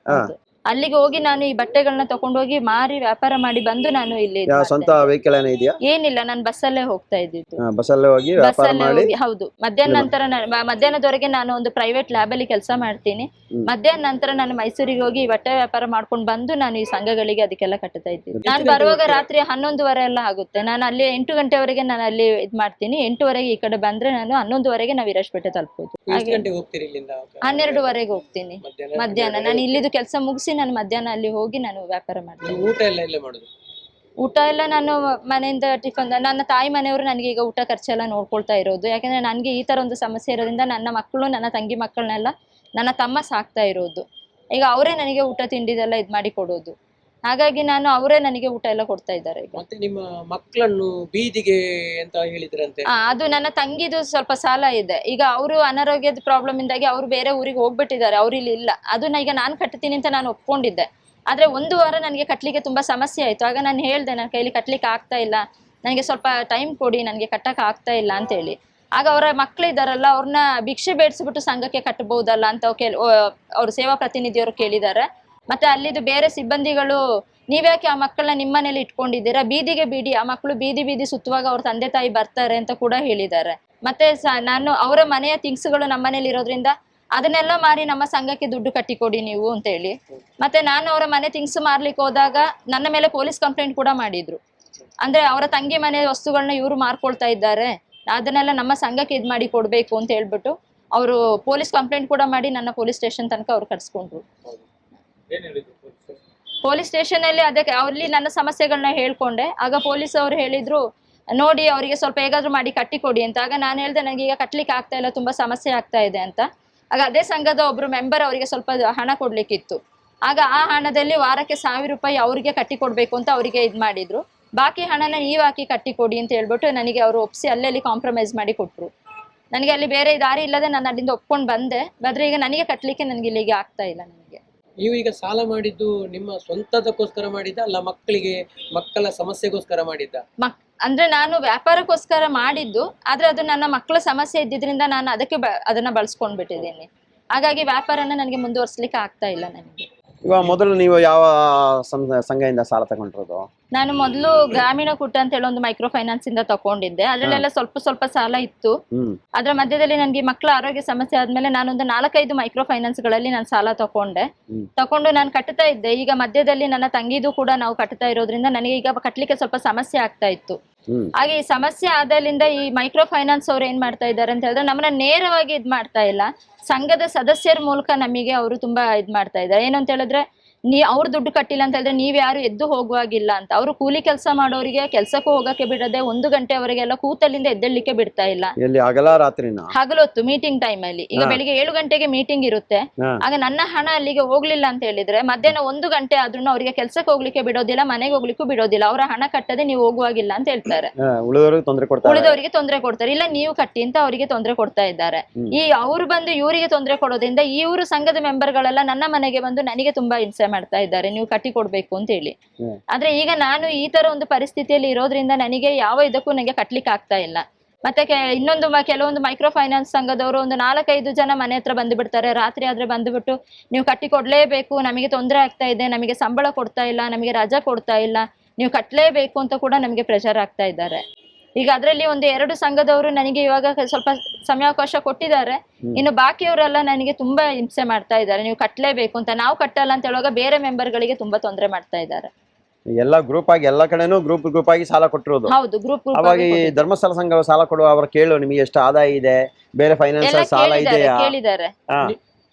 ಅಲ್ಲಿಗೆ ಹೋಗಿ ನಾನು ಈ ಬಟ್ಟೆಗಳನ್ನ ಹೋಗಿ ಮಾರಿ ವ್ಯಾಪಾರ ಮಾಡಿ ಬಂದು ನಾನು ಇಲ್ಲಿ ಇದ್ ಯಾವ ಮಾಡ್ತೇನೆ. ಸ್ವಂತ ವೆಹಿಕಲ್ ಏನೋ ಇದೆಯಾ? ಏನಿಲ್ಲ ನಾನು ಬಸ್ಸಲ್ಲೇ ಹೋಗ್ತಾ ಇದ್ದಿದ್ದು. ಬಸ್ ಬಸ್ಸಲ್ಲೇ ಹೋಗಿ ವ್ಯಾಪಾರ ಬಸ್ಸಲ್ಲೇ ಮಾಡಿ ಹೋಗಿ ಹೌದು. ಮಧ್ಯಾಹ್ನ ನಂತರ ನಾನು- ಮ- ಮಧ್ಯಾಹ್ನದವರೆಗೆ ನಾನು ಒಂದು ಪ್ರೈವೇಟ್ ಲ್ಯಾಬ್ ಅಲ್ಲಿ ಕೆಲಸ ಮಾಡ್ತೀನಿ. ಮಧ್ಯಾಹ್ನ ನಂತರ ನಾನು ಮೈಸೂರಿಗೆ ಹೋಗಿ ಈ ಬಟ್ಟೆ ವ್ಯಾಪಾರ ಮಾಡ್ಕೊಂಡು ಬಂದು ನಾನು ಈ ಸಂಘಗಳಿಗೆ ಅದಕ್ಕೆಲ್ಲ ಕಟ್ಟುತ್ತಾ ಇದ್ದೀನಿ ನಾನು ಬರುವಾಗ? ರಾತ್ರಿ ಹನ್ನೊಂದುವರೆ ಎಲ್ಲ ಆಗುತ್ತೆ. ನಾನು ಅಲ್ಲಿ ಎಂಟು ಗಂಟೆವರೆಗೆ ನಾನು ಅಲ್ಲಿ ಇದ್ ಮಾಡ್ತೀನಿ. ಎಂಟುವರೆಗೆ ಈ ಕಡೆ ಬಂದ್ರೆ ನಾನು ಹನ್ನೊಂದುವರೆಗೆ ನಾವು ವೀರಾಜಪೇಟೆ ತಲುಪೋದು. ಎಷ್ಟು ಹಾಗೆ. ಗಂಟೆಗೆ ಹೋಗ್ತೀರಿ ಇಲ್ಲಿಂದ? ಹನ್ನೆರಡುವರೆಗೆ ಹೋಗ್ತೀನಿ. ಮಧ್ಯಾಹ್ನ ಮಧ್ಯಾಹ್ನ. ನಾನು ಇಲ್ಲಿದು ಕೆಲಸ ಮುಗಿಸಿ ನಾನು ಮಧ್ಯಾಹ್ನ ಅಲ್ಲಿ ಹೋಗಿ ನಾನು ವ್ಯಾಪಾರ ಮಾಡ್ತೀನಿ. ನೀವು ಊಟ ಎಲ್ಲ ಎಲ್ಲ ಮಾಡುದು? ಊಟ ಎಲ್ಲ ನಾನು ಮನೆಯಿಂದ ಟಿಫನ್ ನನ್ನ ತಾಯಿ ಮನೆಯವರು ನನಗೆ ಈಗ ಊಟ ಖರ್ಚೆಲ್ಲ ನೋಡ್ಕೊಳ್ತಾ ಇರೋದು. ಯಾಕಂದ್ರೆ ನನಗೆ ಈ ತರ ಒಂದು ಸಮಸ್ಯೆ ಇರೋದ್ರಿಂದ ನನ್ನ ಮಕ್ಕಳು ನನ್ನ ತಂಗಿ ಮಕ್ಕಳನ್ನೆಲ್ಲ ನನ್ನ ತಮ್ಮ ಸಾಕ್ತಾ ಇರೋದು. ಈಗ ಅವರೇ ನನಗೆ ಊಟ ತಿಂಡಿದೆಲ್ಲ ಇದು ಮಾಡಿ ಕೊಡೋದು. ಹಾಗಾಗಿ ನಾನು ಅವರೇ ನನಗೆ ಊಟ ಎಲ್ಲ ಕೊಡ್ತಾ ಇದ್ದಾರೆ ಈಗ. ಮತ್ತೆ ನಿಮ್ಮ ಮಕ್ಕಳನ್ನು ಬೀದಿಗೆ ಅಂತ ಹೇಳಿದ್ರಂತೆ. ಆ, ಅದು ನನ್ನ ತಂಗಿದು ಸ್ವಲ್ಪ ಸಾಲ ಇದೆ. ಈಗ ಅವರು ಅನಾರೋಗ್ಯದ ಪ್ರಾಬ್ಲಮ್ ಇಂದಾಗಿ ಅವರು ಬೇರೆ ಊರಿಗೆ ಹೋಗ್ಬಿಟ್ಟಿದ್ದಾರೆ. ಅವ್ರು ಇಲ್ಲಿ ಇಲ್ಲ. ಅದನ್ನ ಈಗ ನಾನು ಕಟ್ತೀನಿ ಅಂತ ನಾನು ಒಪ್ಕೊಂಡಿದ್ದೆ. ಆದ್ರೆ ಒಂದು ವಾರ ನನಗೆ ಕಟ್ಲಿಕ್ಕೆ ತುಂಬಾ ಸಮಸ್ಯೆ ಆಯ್ತು. ಆಗ ನಾನು ಹೇಳ್ದೆ ನನ್ನ ಕೈಲಿ ಕಟ್ಲಿಕ್ಕೆ ಆಗ್ತಾ ಇಲ್ಲ. ನನಗೆ ಸ್ವಲ್ಪ ಟೈಮ್ ಕೊಡಿ. ನನಗೆ ಕಟ್ಟಕ್ಕೆ ಆಗ್ತಾ ಇಲ್ಲ ಅಂತ ಹೇಳಿ. ಆಗ ಅವರ ಮಕ್ಳು ಇದ್ದಾರಲ್ಲ ಅವ್ರನ್ನ ಭಿಕ್ಷೆ ಬೇಡಿಸ್ಬಿಟ್ಟು ಸಂಘಕ್ಕೆ ಕಟ್ಟಬಹುದಲ್ಲ ಅಂತ ಅವ್ರ ಸೇವಾ ಪ್ರತಿನಿಧಿಯವರು ಕೇಳಿದ್ದಾರೆ. ಮತ್ತೆ ಅಲ್ಲಿದು ಬೇರೆ ಸಿಬ್ಬಂದಿಗಳು, ನೀವ್ಯಾಕೆ ಆ ಮಕ್ಕಳನ್ನ ನಿಮ್ಮನೇಲಿ ಇಟ್ಕೊಂಡಿದ್ದೀರಾ? ಬೀದಿಗೆ ಬಿಡಿ, ಆ ಮಕ್ಕಳು ಬೀದಿ ಬೀದಿ ಸುತ್ತುವಾಗ ಅವ್ರ ತಂದೆ ತಾಯಿ ಬರ್ತಾರೆ ಅಂತ ಕೂಡ ಹೇಳಿದ್ದಾರೆ. ಮತ್ತೆ ನಾನು ಅವರ ಮನೆಯ ತಿಂಗ್ಸುಗಳು ನಮ್ಮ ಮನೇಲಿ ಇರೋದ್ರಿಂದ ಅದನ್ನೆಲ್ಲ ಮಾರಿ ನಮ್ಮ ಸಂಘಕ್ಕೆ ದುಡ್ಡು ಕಟ್ಟಿಕೊಡಿ ನೀವು ಅಂತ ಹೇಳಿ ಮತ್ತೆ ನಾನು ಅವರ ಮನೆ ಥಿಂಗ್ಸ್ ಮಾರ್ಲಿಕ್ಕೆ ಹೋದಾಗ ನನ್ನ ಮೇಲೆ ಪೊಲೀಸ್ ಕಂಪ್ಲೇಂಟ್ ಕೂಡ ಮಾಡಿದ್ರು. ಅಂದ್ರೆ ಅವರ ತಂಗಿ ಮನೆ ವಸ್ತುಗಳನ್ನ ಇವರು ಮಾರ್ಕೊಳ್ತಾ ಇದ್ದಾರೆ. ಅದನ್ನೆಲ್ಲ ನಮ್ಮ ಸಂಘಕ್ಕೆ ಇದ್ ಮಾಡಿ ಕೊಡ್ಬೇಕು ಅಂತ ಹೇಳ್ಬಿಟ್ಟು ಅವರು ಪೊಲೀಸ್ ಕಂಪ್ಲೇಂಟ್ ಕೂಡ ಮಾಡಿ ನನ್ನ ಪೊಲೀಸ್ ಸ್ಟೇಷನ್ ತನಕ ಅವ್ರು ಕರ್ಸ್ಕೊಂಡ್ರು. Police station? ಅಲ್ಲಿ ಅದಕ್ಕೆ ಅಲ್ಲಿ ನನ್ನ ಸಮಸ್ಯೆಗಳನ್ನ ಹೇಳ್ಕೊಂಡೆ. ಆಗ ಪೊಲೀಸ್ ಅವರು ಹೇಳಿದ್ರು, ನೋಡಿ ಅವರಿಗೆ ಸ್ವಲ್ಪ ಹೇಗಾದ್ರೂ ಮಾಡಿ ಕಟ್ಟಿ ಕೊಡಿ ಅಂತ. ಆಗ ನಾನು ಹೇಳ್ದೆ ನನಗೆ ಈಗ ಕಟ್ಲಿಕ್ಕೆ ಆಗ್ತಾ ಇಲ್ಲ, ತುಂಬಾ ಸಮಸ್ಯೆ ಆಗ್ತಾ ಇದೆ ಅಂತ. ಆಗ ಅದೇ ಸಂಘದ ಒಬ್ರು ಮೆಂಬರ್ ಅವರಿಗೆ ಸ್ವಲ್ಪ ಹಣ ಕೊಡ್ಲಿಕ್ಕಿತ್ತು. ಆಗ ಆ ಹಣದಲ್ಲಿ ವಾರಕ್ಕೆ ಸಾವಿರ ರೂಪಾಯಿ ಅವರಿಗೆ ಕಟ್ಟಿ ಕೊಡ್ಬೇಕು ಅಂತ ಅವರಿಗೆ ಇದು ಮಾಡಿದ್ರು. ಬಾಕಿ ಹಣನ ನೀವು ಹಾಕಿ ಕಟ್ಟಿ ಕೊಡಿ ಅಂತ ಹೇಳ್ಬಿಟ್ಟು ನನಗೆ ಅವರು ಒಪ್ಸಿ ಅಲ್ಲಲ್ಲಿ ಕಾಂಪ್ರಮೈಸ್ ಮಾಡಿ ಕೊಟ್ರು. ನನಗೆ ಅಲ್ಲಿ ಬೇರೆ ದಾರಿ ಇಲ್ಲದೆ ನಾನು ಅಲ್ಲಿಂದ ಒಪ್ಕೊಂಡು ಬಂದೆ. ಆದ್ರೆ ಈಗ ನನಗೆ ಕಟ್ಟಲಿಕ್ಕೆ ನನಗೆ ಇಲ್ಲಿಗೆ ಆಗ್ತಾ ಇಲ್ಲ. ನನಗೆ ನೀವು ಈಗ ಸಾಲ ಮಾಡಿದ್ದು ನಿಮ್ಮ ಸ್ವಂತದಕ್ಕೋಸ್ಕರ ಮಾಡಿದ್ದ ಅಲ್ಲ ಮಕ್ಕಳಿಗೆ, ಮಕ್ಕಳ ಸಮಸ್ಯೆಗೋಸ್ಕರ ಮಾಡಿದ್ದ? ಅಂದ್ರೆ ನಾನು ವ್ಯಾಪಾರಕ್ಕೋಸ್ಕರ ಮಾಡಿದ್ದು, ಆದ್ರೆ ಅದು ನನ್ನ ಮಕ್ಕಳ ಸಮಸ್ಯೆ ಇದ್ದಿದ್ರಿಂದ ನಾನು ಅದಕ್ಕೆ ಬ- ಅದನ್ನ ಬಳಸ್ಕೊಂಡ್ಬಿಟ್ಟಿದ್ದೀನಿ. ಹಾಗಾಗಿ ವ್ಯಾಪಾರನ ನನಗೆ ಮುಂದುವರ್ಸ್ಲಿಕ್ಕೆ ಆಗ್ತಾ ಇಲ್ಲ ನನಗೆ. ಇವಾಗ ಮೊದಲು ನೀವು ಯಾವ ಸಂ- ಸಂಘದಿಂದ ಸಾಲ ತಗೊಂಡಿರೋದು? ನಾನು ಮೊದಲು ಗ್ರಾಮೀಣ ಕೂಟ ಅಂತ ಹೇಳಿ ಒಂದು ಮೈಕ್ರೋ ಫೈನಾನ್ಸ್ ಇಂದ ತಕೊಂಡಿದ್ದೆ ಅದ್ರಲ್ಲೆಲ್ಲ ಸ್ವಲ್ಪ ಸ್ವಲ್ಪ ಸಾಲ ಇತ್ತು. ಅದರ ಅದ್ರ ಮಧ್ಯದಲ್ಲಿ ನನಗೆ ಮಕ್ಕಳ ಆರೋಗ್ಯ ಸಮಸ್ಯೆ ಆದ್ಮೇಲೆ ನಾನೊಂದು ನಾಲ್ಕೈದು ಮೈಕ್ರೋ ಫೈನಾನ್ಸ್ಗಳಲ್ಲಿ ನಾನು ಸಾಲ ತಕೊಂಡೆ ಹ್ಮ್. ತಕೊಂಡು ನಾನು ಕಟ್ತಾ ಇದ್ದೆ. ಈಗ ಮಧ್ಯದಲ್ಲಿ ನನ್ನ ತಂಗಿದು ಕೂಡ ನಾವು ಕಟ್ತಾ ಇರೋದ್ರಿಂದ ನನಗೆ ಈಗ ಕಟ್ಲಿಕ್ಕೆ ಸ್ವಲ್ಪ ಸಮಸ್ಯೆ ಆಗ್ತಾ ಇತ್ತು. ಹಾಗೆ ಈ ಸಮಸ್ಯೆ ಆದಲ್ಲಿಂದ ಈ ಮೈಕ್ರೋ ಫೈನಾನ್ಸ್ ಅವ್ರು ಏನ್ ಮಾಡ್ತಾ ಇದ್ದಾರೆ ಅಂತ ಹೇಳಿದ್ರೆ ನಮ್ಮನ್ನ ನೇರವಾಗಿ ಇದ್ ಮಾಡ್ತಾ ಇಲ್ಲ. ಸಂಘದ ಸದಸ್ಯರ ಮೂಲಕ ನಮಗೆ ಅವರು ತುಂಬಾ ಇದ್ ಮಾಡ್ತಾ ಇದ್ದಾರೆ. ಏನು ಅಂತ ಹೇಳಿದ್ರೆ ನೀ ಅವ್ರು ದುಡ್ಡು ಕಟ್ಟಿಲ್ಲ ಅಂತ ಹೇಳಿದ್ರೆ ನೀವ್ ಯಾರು ಎದ್ದು ಹೋಗುವಾಗಿಲ್ಲ ಅಂತ. ಅವರು ಕೂಲಿ ಕೆಲಸ ಮಾಡೋರಿಗೆ ಕೆಲ್ಸಕ್ಕೂ ಹೋಗಕ್ಕೆ ಬಿಡದೆ ಒಂದು ಗಂಟೆವರೆಗೆಲ್ಲ ಕೂತಲ್ಲಿಂದ ಎದ್ದಳ್ಲಿಕ್ಕೆ ಬಿಡ್ತಾ ಇಲ್ಲ. ಎಲ್ಲಿ ಹಗಲ ರಾತ್ರಿನ? ಹಗಲೊತ್ತು ಮೀಟಿಂಗ್ ಟೈಮ್ ಅಲ್ಲಿ. ಈಗ. ಬೆಳಿಗ್ಗೆ ಏಳು ಗಂಟೆಗೆ ಮೀಟಿಂಗ್ ಇರುತ್ತೆ. ಆಗ ನನ್ನ ಹಣ ಅಲ್ಲಿಗೆ ಹೋಗ್ಲಿಲ್ಲ ಅಂತ ಹೇಳಿದ್ರೆ ಮಧ್ಯಾಹ್ನ ಒಂದು ಗಂಟೆ ಆದ್ರೂ ಅವರಿಗೆ ಕೆಲ್ಸಕ್ಕೆ ಹೋಗ್ಲಿಕ್ಕೆ ಬಿಡೋದಿಲ್ಲ ಮನೆಗೆ ಹೋಗ್ಲಿಕ್ಕೂ ಬಿಡೋದಿಲ್ಲ. ಅವರ ಹಣ ಕಟ್ಟದೆ ನೀವು ಹೋಗುವಾಗಿಲ್ಲ ಅಂತ ಹೇಳ್ತಾರೆ. ಉಳಿದವ್ರಿಗೆ ತೊಂದರೆ ಕೊಡ್ತಾರೆ. ಉಳಿದವರಿಗೆ ತೊಂದರೆ ಕೊಡ್ತಾರೆ. ಇಲ್ಲ ನೀವು ಕಟ್ಟಿ ಅಂತ ಅವರಿಗೆ ತೊಂದರೆ ಕೊಡ್ತಾ ಇದ್ದಾರೆ. ಈ ಅವ್ರು ಬಂದು ಇವರಿಗೆ ತೊಂದರೆ ಕೊಡೋದ್ರಿಂದ ಇವರು ಸಂಘದ ಮೆಂಬರ್ಗಳೆಲ್ಲ ನನ್ನ ಮನೆಗೆ ಬಂದು ನನಗೆ ತುಂಬಾ ಹಿಂಸೆ ಮಾಡ್ತಾ ಇದ್ದಾರೆ ನೀವು ಕಟ್ಟಿ ಕೊಡ್ಬೇಕು ಅಂತ ಹೇಳಿ. ಆದ್ರೆ ಈಗ ನಾನು ಈ ತರ ಒಂದು ಪರಿಸ್ಥಿತಿಯಲ್ಲಿ ಇರೋದ್ರಿಂದ ನನಗೆ ಯಾವ ಇದಕ್ಕೂ ನನಗೆ ಕಟ್ಲಿಕ್ಕೆ ಆಗ್ತಾ ಇಲ್ಲ. ಮತ್ತೆ ಇನ್ನೊಂದು ಕೆಲವೊಂದು ಮೈಕ್ರೋ ಫೈನಾನ್ಸ್ ಸಂಘದವರು ಒಂದು ನಾಲ್ಕೈದು ಜನ ಮನೆ ಹತ್ರ ಬಂದು ಬಿಡ್ತಾರೆ ರಾತ್ರಿ ಆದ್ರೆ ಬಂದುಬಿಟ್ಟು ನೀವು ಕಟ್ಟಿ ಕೊಡ್ಲೇಬೇಕು ನಮಗೆ ತೊಂದರೆ ಆಗ್ತಾ ಇದೆ ನಮಗೆ ಸಂಬಳ ಕೊಡ್ತಾ ಇಲ್ಲ ನಮಗೆ ರಜಾ ಕೊಡ್ತಾ ಇಲ್ಲ ನೀವು ಕಟ್ಟಲೇಬೇಕು ಅಂತ ಕೂಡ ನಮಗೆ ಪ್ರೆಷರ್ ಆಗ್ತಾ ಇದ್ದಾರೆ. ಈಗ ಅದರಲ್ಲಿ ಒಂದು ಎರಡು ಸಂಘದವರು ನನಗೆ ಇವಾಗ ಸ್ವಲ್ಪ ಸಮಯಾವಕಾಶ ಕೊಟ್ಟಿದ್ದಾರೆ. ಇನ್ನು ಬಾಕಿಯವರೆಲ್ಲ ನನಗೆ ತುಂಬಾ ಹಿಂಸೆ ಮಾಡ್ತಾ ಇದ್ದಾರೆ. ನೀವು ಕಟ್ಟಲೇಬೇಕು ಅಂತ ನಾವು ಕಟ್ಟಲ್ಲ ಅಂತ ಹೇಳುವಾಗ ಬೇರೆ ಮೆಂಬರ್ ಗಳಿಗೆ ತುಂಬಾ ತೊಂದರೆ ಮಾಡ್ತಾ ಇದ್ದಾರೆ. ಎಲ್ಲ ಗ್ರೂಪ್ ಆಗಿ ಎಲ್ಲ ಕಡೆನೂ ಗ್ರೂಪ್ ಗ್ರೂಪ್ ಆಗಿ ಸಾಲ ಕೊಟ್ಟಿರೋದು. ಹೌದು ಗ್ರೂಪ್ ಅವಾಗ ಈ ಧರ್ಮಸ್ಥಳ ಸಂಘ ಸಾಲ ಕೊಡುವ ಅವ್ರು ಕೇಳು ನಿಮಗೆ ಎಷ್ಟು ಆದಾಯ ಇದೆ ಬೇರೆ ಫೈನಾನ್ಸ್ ಸಾಲ ಇದೆ ಇದೆಯಾ? ಕೇಳಿದ್ದಾರೆ.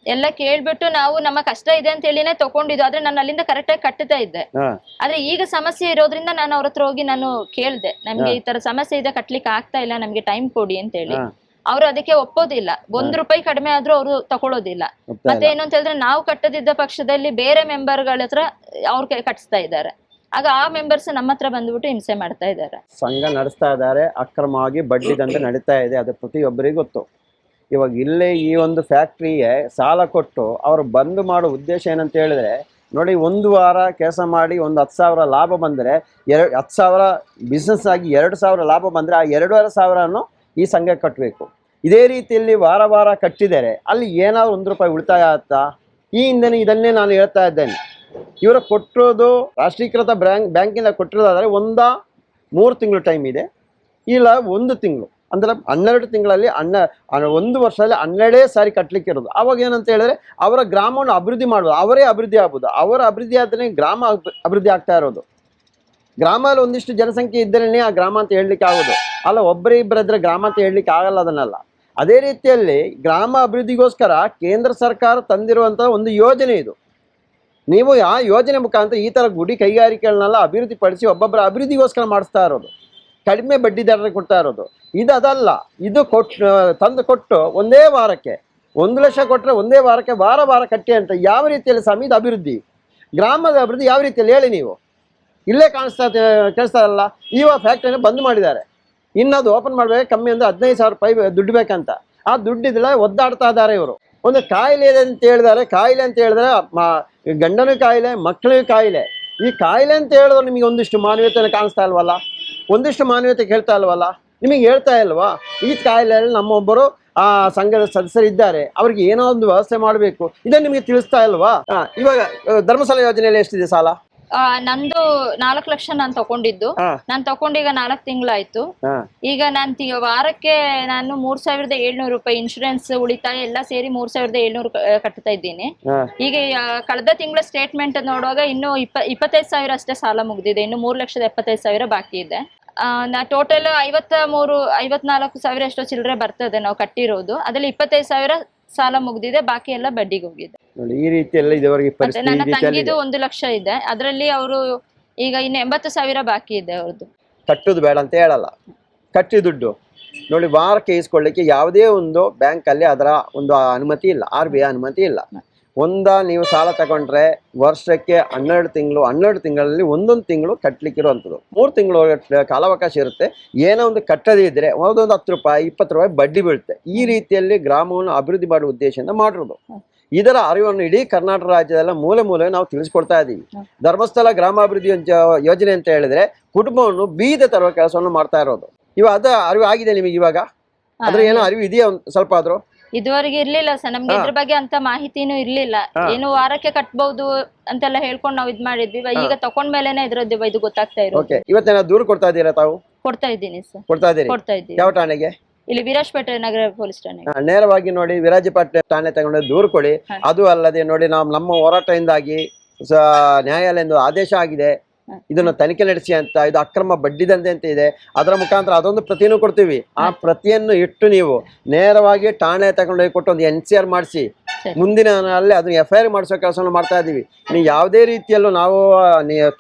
ಎಲ್ಲ ಕೇಳ್ಬಿಟ್ಟು ನಾವು ನಮ್ಮ ಕಷ್ಟ ಇದೆ ಅಂತ ಹೇಳಿನೇ ತಗೊಂಡಿದ್ದು. ಆದ್ರೆ ನಾನು ಅಲ್ಲಿಂದ ಕರೆಕ್ಟ್ ಆಗಿ ಕಟ್ಟುತ್ತಾ ಇದ್ದೆ. ಆದ್ರೆ ಈಗ ಸಮಸ್ಯೆ ಇರೋದ್ರಿಂದ ನಾನು ಅವ್ರ ಹತ್ರ ಹೋಗಿ ನಾನು ಕೇಳ್ದೆ. ನಮ್ಗೆ ಈ ತರ ಸಮಸ್ಯೆ ಇದೆ ಕಟ್ಲಿಕ್ಕೆ ಆಗ್ತಾ ಇಲ್ಲ ನಮ್ಗೆ ಟೈಮ್ ಕೊಡಿ ಅಂತ ಹೇಳಿ. ಅವ್ರು ಅದಕ್ಕೆ ಒಪ್ಪೋದಿಲ್ಲ. ಒಂದ್ ರೂಪಾಯಿ ಕಡಿಮೆ ಆದ್ರೂ ಅವರು ತಗೊಳ್ಳೋದಿಲ್ಲ ಮತ್ತೆ ಏನಂತ ಹೇಳಿದ್ರೆ ನಾವು ಕಟ್ಟದಿದ್ದ ಪಕ್ಷದಲ್ಲಿ ಬೇರೆ ಮೆಂಬರ್ಗಳ ಹತ್ರ ಅವ್ರ ಕಟ್ಸ್ತಾ ಕಟ್ಟಿಸ್ತಾ ಇದ್ದಾರೆ. ಆಗ ಆ ಮೆಂಬರ್ಸ್ ನಮ್ಮ ಹತ್ರ ಬಂದ್ಬಿಟ್ಟು ಹಿಂಸೆ ಮಾಡ್ತಾ ಇದ್ದಾರೆ. ಸಂಘ ನಡೆಸ್ತಾ ಇದ್ದಾರೆ. ಅಕ್ರಮವಾಗಿ ಬಡ್ಡಿ ದಂಧೆ ನಡೀತಾ ಇದೆ. ಅದು ಪ್ರತಿಯೊಬ್ಬರಿಗೂ ಗೊತ್ತು. ಇವಾಗ ಇಲ್ಲೇ ಈ ಒಂದು ಫ್ಯಾಕ್ಟ್ರಿಗೆ ಸಾಲ ಕೊಟ್ಟು ಅವರು ಬಂದ್ ಮಾಡೋ ಉದ್ದೇಶ ಏನಂತ ಹೇಳಿದ್ರೆ, ನೋಡಿ ಒಂದು ವಾರ ಕೆಲಸ ಮಾಡಿ ಒಂದು ಹತ್ತು ಸಾವಿರ ಲಾಭ ಬಂದರೆ ಎರಡು ಹತ್ತು ಸಾವಿರ ಬಿಸ್ನೆಸ್ ಆಗಿ ಎರಡು ಸಾವಿರ ಲಾಭ ಬಂದರೆ ಆ ಎರಡೂವರೆ ಸಾವಿರನು ಈ ಸಂಘ ಕಟ್ಟಬೇಕು ಇದೇ ರೀತಿಯಲ್ಲಿ ವಾರ ವಾರ ಕಟ್ಟಿದರೆ ಅಲ್ಲಿ ಏನಾದರೂ ಒಂದು ರೂಪಾಯಿ ಉಳಿತಾಯ ಆಗುತ್ತಾ? ಈ ಹಿಂದೆನೇ ಇದನ್ನೇ ನಾನು ಹೇಳ್ತಾ ಇದ್ದೇನೆ. ಇವರು ಕೊಟ್ಟಿರೋದು ರಾಷ್ಟ್ರೀಕೃತ ಬ್ಯಾಂಕ್ ಬ್ಯಾಂಕಿಂದ ಕೊಟ್ಟಿರೋದಾದರೆ ಒಂದ ಮೂರು ತಿಂಗಳು ಟೈಮ್ ಇದೆ. ಇಲ್ಲ ಒಂದು ತಿಂಗಳು. ಅಂದರೆ ಹನ್ನೆರಡು ತಿಂಗಳಲ್ಲಿ ಹನ್ನ ಒಂದು ವರ್ಷದಲ್ಲಿ ಹನ್ನೆರಡೇ ಸಾರಿ ಕಟ್ಟಲಿಕ್ಕೆ ಇರೋದು. ಅವಾಗ ಏನಂತ ಹೇಳಿದ್ರೆ ಅವರ ಗ್ರಾಮವನ್ನು ಅಭಿವೃದ್ಧಿ ಮಾಡ್ಬೋದು ಅವರೇ ಅಭಿವೃದ್ಧಿ ಆಗ್ಬೋದು. ಅವರ ಅಭಿವೃದ್ಧಿ ಆದರೆ ಗ್ರಾಮ ಅಭಿವೃದ್ಧಿ ಆಗ್ತಾ ಇರೋದು. ಗ್ರಾಮದಲ್ಲಿ ಒಂದಿಷ್ಟು ಜನಸಂಖ್ಯೆ ಇದ್ದರೇನೆ ಆ ಗ್ರಾಮ ಅಂತ ಹೇಳಲಿಕ್ಕೆ ಆಗೋದು. ಅಲ್ಲ, ಒಬ್ಬರೇ ಇಬ್ಬರಿದ್ರೆ ಗ್ರಾಮ ಅಂತ ಹೇಳಲಿಕ್ಕೆ ಆಗಲ್ಲ ಅದನ್ನೆಲ್ಲ. ಅದೇ ರೀತಿಯಲ್ಲಿ ಗ್ರಾಮ ಅಭಿವೃದ್ಧಿಗೋಸ್ಕರ ಕೇಂದ್ರ ಸರ್ಕಾರ ತಂದಿರುವಂಥ ಒಂದು ಯೋಜನೆ ಇದು. ನೀವು ಆ ಯೋಜನೆ ಮುಖಾಂತರ ಈ ಥರ ಗುಡಿ ಕೈಗಾರಿಕೆಗಳನ್ನೆಲ್ಲ ಅಭಿವೃದ್ಧಿಪಡಿಸಿ ಒಬ್ಬೊಬ್ಬರ ಅಭಿವೃದ್ಧಿಗೋಸ್ಕರ ಮಾಡಿಸ್ತಾ ಇರೋದು. ಕಡಿಮೆ ಬಡ್ಡಿ ದರ ಕೊಡ್ತಾ ಇರೋದು. ಇದು ಅದಲ್ಲ. ಇದು ಕೊಟ್ಟು ತಂದು ಕೊಟ್ಟು ಒಂದೇ ವಾರಕ್ಕೆ, ಒಂದು ಲಕ್ಷ ಕೊಟ್ಟರೆ ಒಂದೇ ವಾರಕ್ಕೆ ವಾರ ವಾರ ಕಟ್ಟಿ ಅಂತ ಯಾವ ರೀತಿಯಲ್ಲಿ ಸ್ವಾಮಿ ಇದು ಅಭಿವೃದ್ಧಿ? ಗ್ರಾಮದ ಅಭಿವೃದ್ಧಿ ಯಾವ ರೀತಿಯಲ್ಲಿ ಹೇಳಿ ನೀವು? ಇಲ್ಲೇ ಕಾಣಿಸ್ತಾ ಕೇಳಿಸ್ತಾ ಇರಲ್ಲ. ಈ ಫ್ಯಾಕ್ಟ್ರಿನ ಬಂದ್ ಮಾಡಿದ್ದಾರೆ. ಇನ್ನು ಅದು ಓಪನ್ ಮಾಡಬೇಕು, ಕಮ್ಮಿ ಅಂದರೆ ಹದಿನೈದು ಸಾವಿರ ರೂಪಾಯಿ ದುಡ್ಡು ಬೇಕಂತ. ಆ ದುಡ್ಡಿದ್ರೆ ಒದ್ದಾಡ್ತಾ ಇದ್ದಾರೆ ಇವರು. ಒಂದು ಕಾಯಿಲೆ ಇದೆ ಅಂತ ಹೇಳಿದಾರೆ ಕಾಯಿಲೆ ಅಂತ ಹೇಳಿದ್ರೆ ಗಂಡನೂ ಕಾಯಿಲೆ, ಮಕ್ಕಳಿಗೂ ಕಾಯಿಲೆ. ಈ ಕಾಯಿಲೆ ಅಂತ ಹೇಳಿದ್ರೆ ನಿಮಗೆ ಒಂದಿಷ್ಟು ಮಾನವೀಯತೆ ಕಾಣಿಸ್ತಾ ಇಲ್ವಲ್ಲ? ಒಂದಿಷ್ಟು ಮಾನವೀಯತೆ ಕೇಳ್ತಾ ಇಲ್ವಲ್ಲ? ನಿಮಗೆ ಹೇಳ್ತಾ ಇಲ್ವಾ? ಈ ಕಾಯಿಲೆಯಲ್ಲಿ ನಮ್ಮೊಬ್ಬರು ಆ ಸಂಘದ ಸದಸ್ಯರಿದ್ದಾರೆ ಅವ್ರಿಗೆ ಏನೋ ಒಂದು ವ್ಯವಸ್ಥೆ ಮಾಡಬೇಕು. ಇದನ್ನು ನಿಮಗೆ ತಿಳಿಸ್ತಾ ಇಲ್ವಾ? ಇವಾಗ ಧರ್ಮಸ್ಥಳ ಯೋಜನೆಯಲ್ಲಿ ಎಷ್ಟಿದೆ ಸಾಲ? ನಂದು ನಾಲ್ಕು ಲಕ್ಷ ನಾನು ತಗೊಂಡಿದ್ದು. ನಾನು ನಾನು ಈಗ ನಾಲ್ಕು ತಿಂಗಳಾಯ್ತು. ಈಗ ನಾನು ವಾರಕ್ಕೆ ನಾನು ಮೂರ್ ಸಾವಿರದ ಏಳ್ನೂರು ರೂಪಾಯಿ ಇನ್ಶೂರೆನ್ಸ್ ಉಳಿತಾಯ ಎಲ್ಲ ಸೇರಿ ಮೂರ್ ಸಾವಿರದ ಏಳ್ನೂರು ಕಟ್ತಾ ಇದ್ದೀನಿ. ಈಗ ಕಳೆದ ತಿಂಗಳ ಸ್ಟೇಟ್ಮೆಂಟ್ ನೋಡುವಾಗ ಇನ್ನು ಇಪ್ಪ ಇಪ್ಪತ್ತೈದು ಸಾವಿರ ಅಷ್ಟೇ ಸಾಲ ಮುಗ್ದಿದೆ. ಇನ್ನು ಮೂರು ಲಕ್ಷದ ಎಪ್ಪತ್ತೈದು ಸಾವಿರ ಬಾಕಿ ಇದೆ. ನಾ ಟೋಟಲ್ ಐವತ್ತ ಮೂರು ಐವತ್ನಾಲ್ಕು ಸಾವಿರ ಎಷ್ಟೋ ಚಿಲ್ಲರೆ ಬರ್ತದೆ ನಾವು ಕಟ್ಟಿರೋದು. ಅದ್ರಲ್ಲಿ ಇಪ್ಪತ್ತೈದು ಸಾವಿರ ಸಾಲ ಮುಗ್ದಿದೆ ಬಾಕಿ ಎಲ್ಲ ಬಡ್ಡಿಗೆ ಹೋಗಿದೆ. ನೋಡಿ ಈ ಎಲ್ಲ ಇದುವರೆಗೆ ಮತ್ತೆ ನನ್ನ ತಂಗಿದು ಒಂದು ಲಕ್ಷ ಇದೆ. ಅದರಲ್ಲಿ ಅವರು ಈಗ ಇನ್ನು ಎಂಬತ್ತು ಸಾವಿರ ಬಾಕಿ ಇದೆ ಅವ್ರದ್ದು. ಕಟ್ಟೋದು ಬೇಡ ಅಂತ ಹೇಳಲ್ಲ. ಕಟ್ಟಿ ದುಡ್ಡು. ನೋಡಿ ವಾರಕ್ಕೆ ಇಸ್ಕೊಳ್ಳಿಕ್ಕೆ ಯಾವುದೇ ಒಂದು ಬ್ಯಾಂಕಲ್ಲಿ ಅದರ ಒಂದು ಅನುಮತಿ ಇಲ್ಲ ಆರ್ ಬಿ ಐ ಅನುಮತಿ ಇಲ್ಲ. ಒಂದ ನೀವು ಸಾಲ ತಗೊಂಡ್ರೆ ವರ್ಷಕ್ಕೆ ಹನ್ನೆರಡು ತಿಂಗಳು ಹನ್ನೆರಡು ತಿಂಗಳಲ್ಲಿ ಒಂದೊಂದು ತಿಂಗಳು ಕಟ್ಟಲಿಕ್ಕೆ ಇರುವಂಥದ್ದು ಮೂರು ತಿಂಗಳು ಕಾಲಾವಕಾಶ ಇರುತ್ತೆ. ಏನೋ ಒಂದು ಕಟ್ಟದೇ ಇದ್ರೆ ಒಂದೊಂದು ಹತ್ತು ರೂಪಾಯಿ ಇಪ್ಪತ್ತು ರೂಪಾಯಿ ಬಡ್ಡಿ ಬೀಳುತ್ತೆ. ಈ ರೀತಿಯಲ್ಲಿ ಗ್ರಾಮವನ್ನು ಅಭಿವೃದ್ಧಿ ಮಾಡುವ ಉದ್ದೇಶದಿಂದ ಮಾಡಿರೋದು. ಇದರ ಅರಿವನ್ನು ಇಡೀ ಕರ್ನಾಟಕ ರಾಜ್ಯದಲ್ಲ ಮೂಲೆ ಮೂಲೆ ನಾವು ತಿಳಿಸ್ಕೊಡ್ತಾ ಇದ್ದೀವಿ. ಧರ್ಮಸ್ಥಳ ಗ್ರಾಮಾಭಿವೃದ್ಧಿ ಯೋಜ- ಯೋಜನೆ ಅಂತ ಹೇಳಿದ್ರೆ ಕುಟುಂಬವನ್ನು ಬೀದ ತರುವ ಕೆಲಸವನ್ನು ಮಾಡ್ತಾ ಇರೋದು. ಇವಾಗ ಅದ ಅರಿವು ಆಗಿದೆ ನಿಮಗೆ ಇವಾಗ? ಅದ್ರ ಏನೋ ಅರಿವು ಇದೆಯಾ ಒಂದ್ ಸ್ವಲ್ಪ ಆದ್ರೂ? ಇದುವರೆಗೆ ಇರ್ಲಿಲ್ಲ ಸರ್. ನಮ್ಗೆ ಇದ್ರ ಬಗ್ಗೆ ಅಂತ ಮಾಹಿತಿನೂ ಇರ್ಲಿಲ್ಲ. ಏನು ವಾರಕ್ಕೆ ಕಟ್ಬಹುದು ಅಂತೆಲ್ಲ ಹೇಳ್ಕೊಂಡು ನಾವು ಇದ್ ಮಾಡಿದ್ವಿ. ಈಗ ತಕೊಂಡ್ ಮೇಲೆನೆ ಇದ್ರದ್ದು ಇದು ಗೊತ್ತಾಗ್ತಾ ಇರೋದು. ಓಕೆ. ಇವತ್ತೇನ ದೂರು ಕೊಡ್ತಾ ಇದ್ದೀರಾ ತಾವು? ಕೊಡ್ತಾ ಇದ್ದೀನಿ ಸರ್. ಕೊಡ್ತಾ ಇದ್ದೀರಿ ಕೊಡ್ತಾ ಇದ್ದೀನಿ. ಯಾವ ಠಾಣೆಗೆ? ಇಲ್ಲಿ ವಿರಾಜ್ಪೇಟೆ ನಗರ ಪೊಲೀಸ್ ಠಾಣೆ ಆ, ನೇರವಾಗಿ ನೋಡಿ ವಿರಾಜಪೇಟೆ ಠಾಣೆ ತಗೊಂಡು ದೂರು ಕೊಡಿ. ಅದು ಅಲ್ಲದೆ ನೋಡಿ ನಾವು ನಮ್ಮ ಹೋರಾಟದಿಂದಾಗಿ ಸ- ನ್ಯಾಯಾಲಯದ ಆದೇಶ ಆಗಿದೆ. ಇದನ್ನು ತನಿಖೆ ನಡೆಸಿ ಅಂತ ಇದು ಅಕ್ರಮ ಬಡ್ಡಿ ದಂಧೆ ಅಂತ ಇದೆ. ಅದರ ಮುಖಾಂತರ ಅದೊಂದು ಪ್ರತಿಯನ್ನು ಕೊಡ್ತೀವಿ. ಆ ಪ್ರತಿಯನ್ನು ಇಟ್ಟು ನೀವು ನೇರವಾಗಿ ಠಾಣೆ ತಗೊಂಡೋಗಿ ಕೊಟ್ಟು ಒಂದು ಎನ್ ಸಿ ಆರ್ ಮಾಡಿಸಿ. ಮುಂದಿನ ಅಲ್ಲೇ ಅದನ್ನ ಎಫ್ ಐ ಆರ್ ಮಾಡಿಸೋ ಕೆಲಸವನ್ನು ಮಾಡ್ತಾ ಇದ್ದೀವಿ ನೀವು ಯಾವುದೇ ರೀತಿಯಲ್ಲೂ ನಾವು